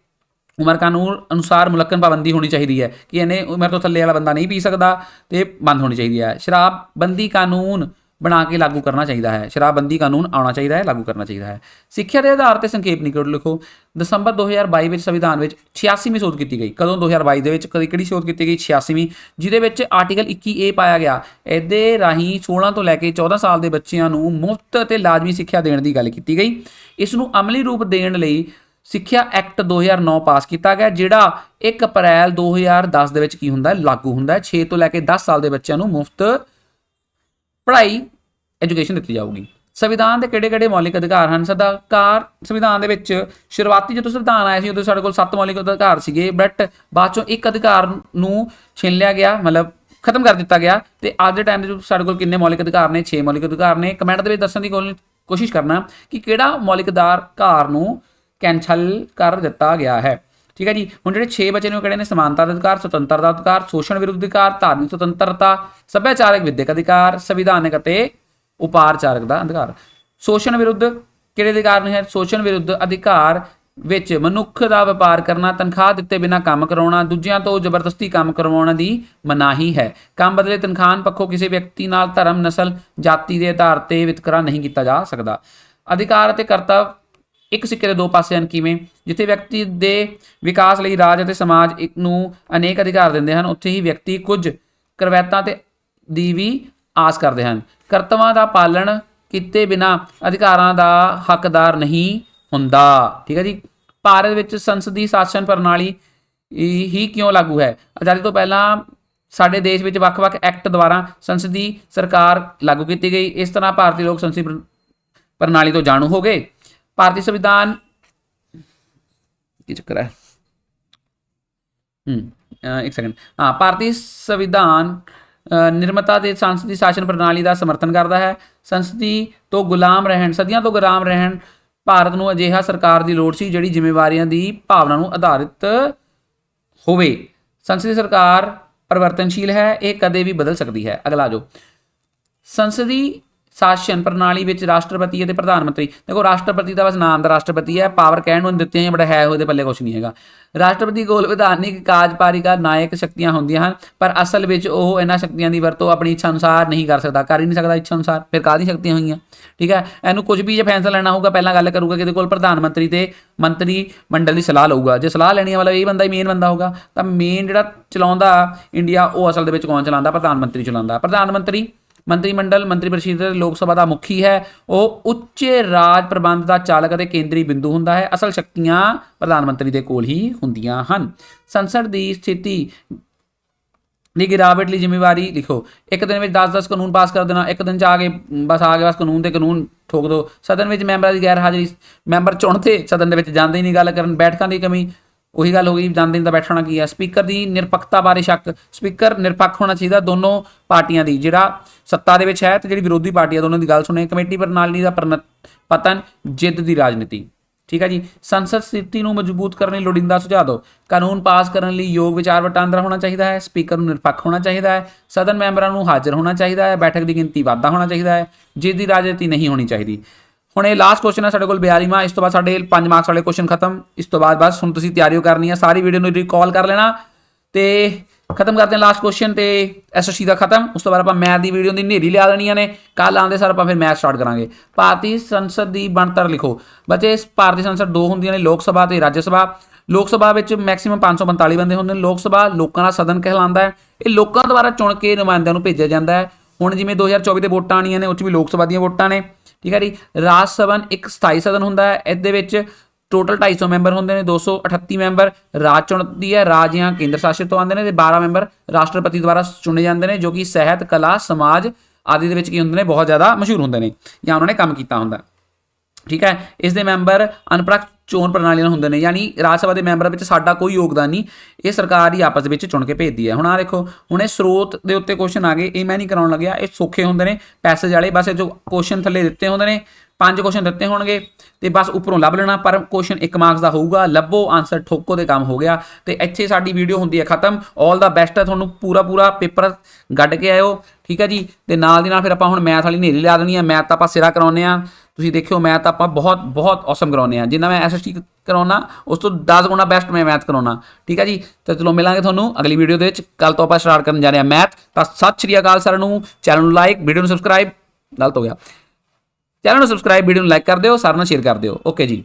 ਉਮਰ ਕਾਨੂੰਨ ਅਨੁਸਾਰ ਮੁਲੱਕਨ ਪਾਬੰਦੀ ਹੋਣੀ ਚਾਹੀਦੀ ਹੈ। ਕਿ ਇਹਨੇ ਉਮਰ ਤੋਂ ਥੱਲੇ ਵਾਲਾ ਬੰਦਾ ਨਹੀਂ ਪੀ ਸਕਦਾ ਤੇ ਬੰਦ ਹੋਣੀ ਚਾਹੀਦੀ ਹੈ। ਸ਼ਰਾਬਬੰਦੀ ਕਾਨੂੰਨ ਬਣਾ ਕੇ ਲਾਗੂ ਕਰਨਾ ਚਾਹੀਦਾ ਹੈ। ਸ਼ਰਾਬਬੰਦੀ ਕਾਨੂੰਨ ਆਉਣਾ ਚਾਹੀਦਾ ਹੈ, ਲਾਗੂ ਕਰਨਾ ਚਾਹੀਦਾ ਹੈ। ਸਿੱਖਿਆ ਦੇ ਆਧਾਰ ਤੇ ਸੰਖੇਪ ਨਿਕਲ ਲਿਖੋ। ਦਸੰਬਰ 2022 ਵਿੱਚ ਸੰਵਿਧਾਨ ਵਿੱਚ 86ਵੀਂ ਸੋਧ ਕੀਤੀ ਗਈ। ਕਦੋਂ 2022 ਦੇ ਵਿੱਚ, ਕਦੀ ਕਿਹੜੀ ਸੋਧ ਕੀਤੀ ਗਈ? 86ਵੀਂ ਜਿਹਦੇ ਵਿੱਚ ਆਰਟੀਕਲ 21A ਪਾਇਆ ਗਿਆ। ਇਹਦੇ ਰਾਹੀਂ 16 ਤੋਂ ਲੈ ਕੇ 14 ਸਾਲ ਦੇ ਬੱਚਿਆਂ ਨੂੰ ਮੁਫਤ ਅਤੇ ਲਾਜ਼ਮੀ ਸਿੱਖਿਆ ਦੇਣ ਦੀ ਗੱਲ ਕੀਤੀ ਗਈ। ਇਸ ਨੂੰ ਅਮਲੀ ਰੂਪ ਦੇਣ ਲਈ ਸਿੱਖਿਆ ਐਕਟ 2009 ਪਾਸ ਕੀਤਾ ਗਿਆ, ਜਿਹੜਾ 1 ਅਪ੍ਰੈਲ 2010 ਦੇ ਵਿੱਚ ਕੀ ਹੁੰਦਾ? ਹੈ ਲਾਗੂ ਹੁੰਦਾ ਹੈ। 6 ਤੋਂ ਲੈ ਕੇ 10 ਸਾਲ ਦੇ ਬੱਚਿਆਂ ਨੂੰ ਮੁਫਤ ਪੜ੍ਹਾਈ ਐਜੂਕੇਸ਼ਨ ਦਿੱਤੀ ਜਾਊਗੀ। ਸੰਵਿਧਾਨ ਦੇ ਕਿਹੜੇ-ਕਿਹੜੇ ਮੌਲਿਕ ਅਧਿਕਾਰ ਹਨ? ਸਦਾਕਾਰ ਸੰਵਿਧਾਨ ਦੇ ਵਿੱਚ ਸ਼ੁਰੂਆਤੀ ਜਦੋਂ ਸੰਵਿਧਾਨ ਆਇਆ ਸੀ, ਉਦੋਂ ਸਾਡੇ ਕੋਲ ਸੱਤ ਮੌਲਿਕ ਅਧਿਕਾਰ ਸੀਗੇ। ਬਟ ਬਾਅਦ ਚੋਂ ਇੱਕ ਅਧਿਕਾਰ ਨੂੰ ਛਿਨ ਲਿਆ ਗਿਆ, ਮਤਲਬ ਖਤਮ ਕਰ ਦਿੱਤਾ ਗਿਆ। ਤੇ ਅੱਜ ਦੇ ਟਾਈਮ ਦੇ ਸਾਡੇ ਕੋਲ ਕਿੰਨੇ ਮੌਲਿਕ ਅਧਿਕਾਰ ਨੇ? 6 ਮੌਲਿਕ ਅਧਿਕਾਰ ਨੇ। ਕਮੈਂਟ ਦੇ ਵਿੱਚ ਦੱਸਣ ਦੀ ਕੋਲ- ਕੋਸ਼ਿਸ਼ ਕਰਨਾ ਕਿ ਕਿਹੜਾ ਮੌਲਿਕ ਅਧਿਕਾਰ ਨੂੰ ਕੈਂਸਲ ਕਰ ਦਿੱਤਾ ਗਿਆ ਹੈ? ਠੀਕ ਹੈ ਜੀ? ਹੁਣ ਜਿਹੜੇ 6 ਬਚੇ ਨੇ ਉਹ ਕਿਹੜੇ ਨੇ? ਸਮਾਨਤਾ ਦਾ ਅਧਿਕਾਰ, ਸੁਤੰਤਰਤਾ ਦਾ ਅਧਿਕਾਰ, ਸ਼ੋਸ਼ਣ ਵਿਰੁੱਧ ਅਧਿਕਾਰ, ਧਾਰਮਿਕ ਸੁਤੰਤਰਤਾ, ਸੱਭਿਆਚਾਰਕ ਵਿਦਿਅਕ ਅਧਿਕਾਰ, ਸੰਵਿਧਾਨਕ ਅਤੇ ਉਪਾਰਚਾਰਕ ਦਾ ਅਧਿਕਾਰ। ਸ਼ੋਸ਼ਣ ਵਿਰੁੱਧ ਕਿਹੜੇ ਅਧਿਕਾਰ ਨੇ? ਹੈ ਸ਼ੋਸ਼ਣ ਵਿਰੁੱਧ ਅਧਿਕਾਰ ਵਿੱਚ ਮਨੁੱਖ ਦਾ ਵਪਾਰ ਕਰਨਾ, ਤਨਖਾਹ ਦਿੱਤੇ ਬਿਨਾਂ ਕੰਮ ਕਰਾਉਣਾ, ਦੂਜਿਆਂ ਤੋਂ ਜ਼ਬਰਦਸਤੀ ਕੰਮ ਕਰਵਾਉਣ ਦੀ ਮਨਾਹੀ ਹੈ। ਕੰਮ ਬਦਲੇ ਤਨਖਾਹ ਪੱਖੋਂ ਕਿਸੇ ਵਿਅਕਤੀ ਨਾਲ ਧਰਮ, ਨਸਲ, ਜਾਤੀ ਦੇ ਆਧਾਰ ਤੇ ਵਿਤਕਰਾ ਨਹੀਂ ਕੀਤਾ ਜਾ ਸਕਦਾ। ਅਧਿਕਾਰ ਅਤੇ ਕਰਤੱਵ ਇੱਕ ਸਿੱਕੇ ਦੇ ਦੋ ਪਾਸੇ ਹਨ ਕਿਵੇਂ? ਜਿੱਥੇ ਵਿਅਕਤੀ ਦੇ ਵਿਕਾਸ ਲਈ ਰਾਜ ਅਤੇ ਸਮਾਜ ਇੱਕ ਨੂੰ ਅਨੇਕ ਅਧਿਕਾਰ ਦਿੰਦੇ ਹਨ, ਉੱਥੇ ਹੀ ਵਿਅਕਤੀ ਕੁਝ ਕਰਵੈਤਾਂ ਤੇ ਦੀ ਵੀ ਆਸ ਕਰਦੇ ਹਨ। ਕਰਤਵਾਂ ਦਾ ਪਾਲਣ ਕੀਤੇ ਬਿਨਾ ਅਧਿਕਾਰਾਂ ਦਾ ਹੱਕਦਾਰ ਨਹੀਂ ਹੁੰਦਾ। ਠੀਕ ਹੈ ਜੀ? ਭਾਰਤ ਵਿੱਚ ਸੰਸਦੀ ਸ਼ਾਸਨ ਪ੍ਰਣਾਲੀ ਹੀ ਕਿਉਂ ਲਾਗੂ ਹੈ? ਆਜ਼ਾਦੀ ਤੋਂ ਪਹਿਲਾਂ ਸਾਡੇ ਦੇਸ਼ ਵਿੱਚ ਵੱਖ-ਵੱਖ ਐਕਟ ਦੁਆਰਾ ਸੰਸਦੀ ਸਰਕਾਰ ਲਾਗੂ ਕੀਤੀ ਗਈ। ਇਸ ਤਰ੍ਹਾਂ ਭਾਰਤੀ ਲੋਕ ਸੰਸਦੀ ਪ੍ਰਣਾਲੀ ਤੋਂ ਜਾਣੂ ਹੋ ਗਏ। ਭਾਰਤੀ ਸੰਵਿਧਾਨ ਕੀ ਚੱਕਰ ਹੈ? ਹੂੰ ਇੱਕ ਸੈਕਿੰਡ ਹਾਂ, ਭਾਰਤੀ ਸੰਵਿਧਾਨ ਨਿਰਮਤਾ ਦੇ ਸੰਸਦੀ ਸ਼ਾਸਨ ਪ੍ਰਣਾਲੀ ਦਾ ਸਮਰਥਨ ਕਰਦਾ ਹੈ। ਸੰਸਦੀ ਤੋਂ ਗੁਲਾਮ ਰਹਿਣ, ਸਦੀਆਂ ਤੋਂ ਗੁਲਾਮ ਰਹਿਣ ਭਾਰਤ ਨੂੰ ਅਜਿਹਾ ਸਰਕਾਰ ਦੀ ਲੋੜ ਸੀ ਜਿਹੜੀ ਜ਼ਿੰਮੇਵਾਰੀਆਂ ਦੀ ਭਾਵਨਾ ਨੂੰ ਆਧਾਰਿਤ ਹੋਵੇ। ਸੰਸਦੀ ਸਰਕਾਰ ਪਰਿਵਰਤਨਸ਼ੀਲ ਹੈ, ਇਹ ਕਦੇ ਵੀ ਬਦਲ ਸਕਦੀ ਹੈ। ਅਗਲਾ ਜੋ ਸੰਸਦੀ ਸ਼ਾਸਨ ਪ੍ਰਣਾਲੀ ਵਿੱਚ ਰਾਸ਼ਟਰਪਤੀ ਅਤੇ ਪ੍ਰਧਾਨ ਮੰਤਰੀ। ਦੇਖੋ, ਰਾਸ਼ਟਰਪਤੀ ਦਾ ਬਸ ਨਾਮ ਦਾ ਰਾਸ਼ਟਰਪਤੀ ਹੈ, ਪਾਵਰ ਕਹਿਣ ਨੂੰ ਦਿੱਤੇ ਹੈ ਬੜਾ ਹੈ ਉਹਦੇ ਪੱਲੇ ਕੁਝ ਨਹੀਂ ਹੈਗਾ। ਰਾਸ਼ਟਰਪਤੀ ਕੋਲ ਵਿਧਾਨਿਕ ਕਾਰਜਪਾਲਿਕਾ ਨਾਇਕ ਸ਼ਕਤੀਆਂ ਹੁੰਦੀਆਂ ਹਨ, ਪਰ ਅਸਲ ਵਿੱਚ ਉਹ ਇਹਨਾਂ ਸ਼ਕਤੀਆਂ ਦੀ ਵਰਤੋਂ ਆਪਣੀ ਇੱਛਾ ਅਨੁਸਾਰ ਨਹੀਂ ਕਰ ਸਕਦਾ, ਕਰ ਹੀ ਨਹੀਂ ਸਕਦਾ ਇੱਛਾ ਅਨੁਸਾਰ, ਫਿਰ ਕਾਹਦੀ ਸ਼ਕਤੀਆਂ ਹੋਈਆਂ? ਠੀਕ ਹੈ, ਇਹਨੂੰ ਕੁਝ ਵੀ ਜੇ ਫੈਸਲਾ ਲੈਣਾ ਹੋਊਗਾ, ਪਹਿਲਾਂ ਗੱਲ ਕਰੂਗਾ ਕਿਹਦੇ ਕੋਲ ਪ੍ਰਧਾਨ ਮੰਤਰੀ ਤੇ ਮੰਤਰੀ ਮੰਡਲ ਦੀ ਸਲਾਹ ਲਊਗਾ। ਜੇ ਸਲਾਹ ਲੈਣੀ ਹੈ, ਮਤਲਬ ਇਹ ਬੰਦਾ ਹੀ ਮੇਨ ਬੰਦਾ ਹੋਊਗਾ, ਤਾਂ ਮੇਨ ਜਿਹੜਾ ਚਲਾਉਂਦਾ ਇੰਡੀਆ, ਉਹ ਅਸਲ ਦੇ ਵਿੱਚ ਕੌਣ ਚਲਾਉਂਦਾ? ਪ੍ਰਧਾਨ ਮੰਤਰੀ ਚਲਾਉਂਦਾ। ਪ੍ਰਧਾਨ ਮੰਤਰੀ ਮੰਤਰੀ ਮੰਡਲ, ਮੰਤਰੀ ਪਰਿਸ਼ਦ ਲੋਕ ਸਭਾ ਦਾ ਮੁਖੀ ਹੈ। ਉਹ ਉੱਚੇ ਰਾਜ ਪ੍ਰਬੰਧ ਦਾ ਚਾਲਕ ਅਤੇ ਕੇਂਦਰੀ ਬਿੰਦੂ ਹੁੰਦਾ ਹੈ। ਅਸਲ ਸ਼ਕਤੀਆਂ ਪ੍ਰਧਾਨ ਮੰਤਰੀ ਦੇ ਕੋਲ ਹੀ ਹੁੰਦੀਆਂ ਹਨ। ਸੰਸਦ ਦੀ ਸਥਿਤੀ ਦੀ ਗਿਰਾਵਟ ਲਈ ਜ਼ਿੰਮੇਵਾਰੀ ਲਿਖੋ। ਇੱਕ ਦਿਨ ਵਿੱਚ 10-10 ਕਾਨੂੰਨ ਪਾਸ ਕਰ ਦੇਣਾ, ਇੱਕ ਦਿਨ ਚ ਆ ਕੇ ਬਸ ਆ ਕੇ ਬਸ ਕਾਨੂੰਨ ਤੇ ਕਾਨੂੰਨ ਠੋਕ ਦੋ। ਸਦਨ ਵਿੱਚ ਮੈਂਬਰਾਂ ਦੀ ਗੈਰ ਹਾਜ਼ਰੀ ਮੈਂਬਰ ਚੁਣ 'ਤੇ ਸਦਨ ਦੇ ਵਿੱਚ ਜਾਂਦੇ ਹੀ ਨਹੀਂ ਗੱਲ ਕਰਨ, ਬੈਠਕਾਂ ਦੀ ਕਮੀ ਉਹੀ ਗੱਲ ਹੋ ਗਈ ਜਾਂਦੇ ਨਹੀਂ ਤਾਂ ਬੈਠਣਾ ਕੀ ਹੈ ਸਪੀਕਰ ਦੀ ਨਿਰਪੱਖਤਾ ਬਾਰੇ ਸ਼ੱਕ। ਸਪੀਕਰ ਨਿਰਪੱਖ ਹੋਣਾ ਚਾਹੀਦਾ ਦੋਨੋਂ ਪਾਰਟੀਆਂ ਦੀ, ਜਿਹੜਾ ਸੱਤਾ ਦੇ ਵਿੱਚ ਹੈ ਤੇ ਜਿਹੜੀ ਵਿਰੋਧੀ ਪਾਰਟੀ ਹੈ ਦੋਨਾਂ ਦੀ ਗੱਲ ਸੁਣੇ। ਕਮੇਟੀ ਪ੍ਰਣਾਲੀ ਦਾ ਪਰਨ- ਪਤਨ ਜਿੱਦ ਦੀ ਰਾਜਨੀਤੀ। ਠੀਕ ਹੈ ਜੀ? ਸੰਸਦ ਸਥਿਤੀ ਨੂੰ ਮਜ਼ਬੂਤ ਕਰਨ ਲਈ ਲੋੜੀਂਦਾ ਸੁਝਾਅ ਦਿਓ। ਕਾਨੂੰਨ ਪਾਸ ਕਰਨ ਲਈ ਯੋਗ ਵਿਚਾਰ ਵਟਾਂਦਰਾ ਹੋਣਾ ਚਾਹੀਦਾ ਹੈ। ਸਪੀਕਰ ਨੂੰ ਨਿਰਪੱਖ ਹੋਣਾ ਚਾਹੀਦਾ ਹੈ। ਸਦਨ ਮੈਂਬਰਾਂ ਨੂੰ ਹਾਜ਼ਰ ਹੋਣਾ ਚਾਹੀਦਾ ਹੈ। ਬੈਠਕ ਦੀ ਗਿਣਤੀ ਵਾਧਾ ਹੋਣਾ ਚਾਹੀਦਾ ਹੈ। ਜਿਸ ਦੀ ਰਾਜਨੀਤੀ ਨਹੀਂ ਹੋਣੀ ਚਾਹੀਦੀ। ਹੁਣ ਇਹ ਲਾਸਟ ਕੁਐਸਚਨ ਹੈ ਸਾਡੇ ਕੋਲ 42ਵਾਂ ਇਸ ਤੋਂ ਬਾਅਦ ਸਾਡੇ 5 ਮਾਰਕਸ ਵਾਲੇ ਕੁਐਸਚਨ ਖਤਮ, ਇਸ ਤੋਂ ਬਾਅਦ ਬਸ ਹੁਣ ਤੁਸੀਂ ਤਿਆਰੀ ਕਰਨੀ ਹੈ ਸਾਰੀ ਵੀਡੀਓ ਨੂੰ ਰੀਕਾਲ ਕਰ ਲੈਣਾ, ਤੇ ਖਤਮ ਕਰਦੇ ਹਾਂ ਲਾਸਟ ਕੁਐਸਚਨ ਤੇ ਐਸਐਸਸੀ ਦਾ ਖਤਮ, ਉਸ ਤੋਂ ਬਾਅਦ ਆਪਾਂ ਮੈਥ ਦੀ ਵੀਡੀਓ ਦੀ ਨੇਰੀ ਲਿਆ ਦੇਣੀਆਂ ਨੇ ਕੱਲ ਆਉਂਦੇ ਸਰ ਆਪਾਂ ਫਿਰ ਮੈਥ ਸਟਾਰਟ ਕਰਾਂਗੇ। ਭਾਰਤੀ ਸੰਸਦ ਦੀ ਬਣਤਰ ਲਿਖੋ। ਬੱਚੇ ਭਾਰਤੀ ਸੰਸਦ ਦੋ ਹੁੰਦੀਆਂ ਨੇ, ਲੋਕ ਸਭਾ ਤੇ ਰਾਜ ਸਭਾ। ਲੋਕ ਸਭਾ ਵਿੱਚ ਮੈਕਸਿਮਮ 545 ਬੰਦੇ ਹੁੰਦੇ ਨੇ, ਲੋਕ ਸਭਾ ਲੋਕਾਂ ਦਾ ਸਦਨ ਕਹਿਲਾਉਂਦਾ ਹੈ। ਇਹ ਲੋਕਾਂ ਦੁਆਰਾ ਚੁਣ ਕੇ ਨੁਮਾਇੰਦਿਆਂ ਨੂੰ ਭੇਜਿਆ ਜਾਂਦਾ ਹੈ। ਹੁਣ ਜਿਵੇਂ 2024 ਦੇ ਵੋਟਾਂ ਆਣੀਆਂ ਨੇ, ਉਹ 'ਚ ਵੀ ਲੋਕ ਸਭਾ ਦੀਆਂ ਵੋਟਾਂ ਨੇ, ਠੀਕ ਹੈ ਜੀ? ਰਾਜ ਸਭਾ ਇੱਕ ਸਥਾਈ ਸਦਨ ਹੁੰਦਾ ਹੈ, ਇਹਦੇ ਵਿੱਚ ਟੋਟਲ 250 ਮੈਂਬਰ ਹੁੰਦੇ ਨੇ 238 ਮੈਂਬਰ ਰਾਜ ਚੁਣਦੀ ਹੈ, ਰਾਜ ਜਾਂ ਕੇਂਦਰ ਸ਼ਾਸਿਤ ਤੋਂ ਆਉਂਦੇ ਨੇ ਤੇ 12 ਮੈਂਬਰ ਰਾਸ਼ਟਰਪਤੀ ਦੁਆਰਾ ਚੁਣੇ ਜਾਂਦੇ ਨੇ, ਜੋ ਕਿ ਸਿਹਤ, ਕਲਾ, ਸਮਾਜ ਆਦਿ ਦੇ ਵਿੱਚ ਕੀ ਹੁੰਦੇ ਨੇ, ਬਹੁਤ ਜ਼ਿਆਦਾ ਮਸ਼ਹੂਰ ਹੁੰਦੇ ਨੇ ਜਾਂ ਉਹਨਾਂ ਨੇ ਕੰਮ ਕੀਤਾ ਹੁੰਦਾ। ਠੀਕ ਹੈ? ਇਸ ਦੇ ਮੈਂਬਰ ਅਨਪ੍ਰਖ ਚੋਣ ਪ੍ਰਣਾਲੀ ਨਾਲ ਹੁੰਦੇ ਨੇ, ਯਾਨੀ ਰਾਜ ਸਭਾ ਦੇ ਮੈਂਬਰਾਂ ਵਿੱਚ ਸਾਡਾ ਕੋਈ ਯੋਗਦਾਨ ਨਹੀਂ, ਇਹ ਸਰਕਾਰ ਹੀ ਆਪਸ ਵਿੱਚ ਚੁਣ ਕੇ ਭੇਜਦੀ ਹੈ। ਹੁਣ ਆ ਦੇਖੋ, ਹੁਣ ਇਹ ਸਰੋਤ ਦੇ ਉੱਤੇ ਕੁਐਸਚਨ ਆ ਗਏ, ਇਹ ਮੈਂ ਨਹੀਂ ਕਰਾਉਣ ਲੱਗਿਆ, ਇਹ ਸੌਖੇ ਹੁੰਦੇ ਨੇ ਪੈਸੇਜ ਵਾਲੇ, ਬਸ ਇਹ ਜੋ ਕੁਐਸਚਨ ਥੱਲੇ ਦਿੱਤੇ ਹੁੰਦੇ ਨੇ, ਪੰਜ ਕੁਐਸਚਨ ਦਿੱਤੇ ਹੋਣਗੇ, ਤੇ ਬਸ ਉੱਪਰੋਂ ਲੱਭ ਲੈਣਾ, ਪਰ ਕੁਐਸਚਨ 1 ਮਾਰਕਸ ਦਾ ਹੋਊਗਾ, ਲੱਭੋ ਆਨਸਰ ਠੋਕੋ ਦੇ ਕੰਮ ਹੋ ਗਿਆ, ਤੇ ਇੱਥੇ ਸਾਡੀ ਵੀਡੀਓ ਹੁੰਦੀ ਹੈ ਖਤਮ। 올 ਦਾ ਬੈਸਟ ਹੈ ਤੁਹਾਨੂੰ ਪੂਰਾ ਪੂਰਾ ਪੇਪਰ ਗੱਡ ਕੇ ਆਇਓ। ਠੀਕ ਹੈ ਜੀ? ਤੇ ਨਾਲ ਦੀ ਨਾਲ ਫਿਰ ਆਪਾਂ ਹੁਣ ਮੈਥ ਵਾਲੀ ਨੇਰੀ ਲਿਆ ਦੇਣੀ ਆ। ਮੈਥ ਤਾਂ ਆਪਾਂ ਸਿਰਾ ਕਰਾਉਨੇ ਆ। ਤੁਸੀਂ ਦੇਖਿਓ, ਮੈਥ ਆਪਾਂ ਬਹੁਤ ਬਹੁਤ ਔਸਮ ਕਰਾਉਨੇ ਆ। ਜਿੰਨਾ ਮੈਂ ਐਸਐਸਟੀ ਕਰਾਉਣਾ ਉਸ ਤੋਂ 10 ਗੁਣਾ ਬੈਸਟ ਮੈਂ ਮੈਥ ਕਰਾਉਣਾ ਠੀਕ ਹੈ ਜੀ? ਤਾਂ ਚਲੋ ਮਿਲਾਂਗੇ ਤੁਹਾਨੂੰ ਅਗਲੀ ਵੀਡੀਓ ਦੇ ਵਿੱਚ। ਕੱਲ ਤੋਂ ਆਪਾਂ ਸਟਾਰਟ ਕਰਨ ਜਾ ਰਹੇ ਹਾਂ ਮੈਥ। ਤਾਂ ਸਤਿ ਸ਼੍ਰੀ ਅਕਾਲ ਸਾਰਿਆਂ ਨੂੰ। ਚੈਨਲ ਨੂੰ ਲਾਈਕ ਵੀਡੀਓ ਨੂੰ ਸਬਸਕ੍ਰਾਈਬ ਗਲਤ ਹੋ ਗਿਆ। ਚੈਨਲ ਨੂੰ ਸਬਸਕ੍ਰਾਈਬ ਵੀਡੀਓ ਨੂੰ ਲਾਈਕ ਕਰ ਦਿਓ। ਸਾਰਿਆਂ ਨਾਲ ਸ਼ੇਅਰ ਕਰ ਦਿਓ। ਓਕੇ ਜੀ।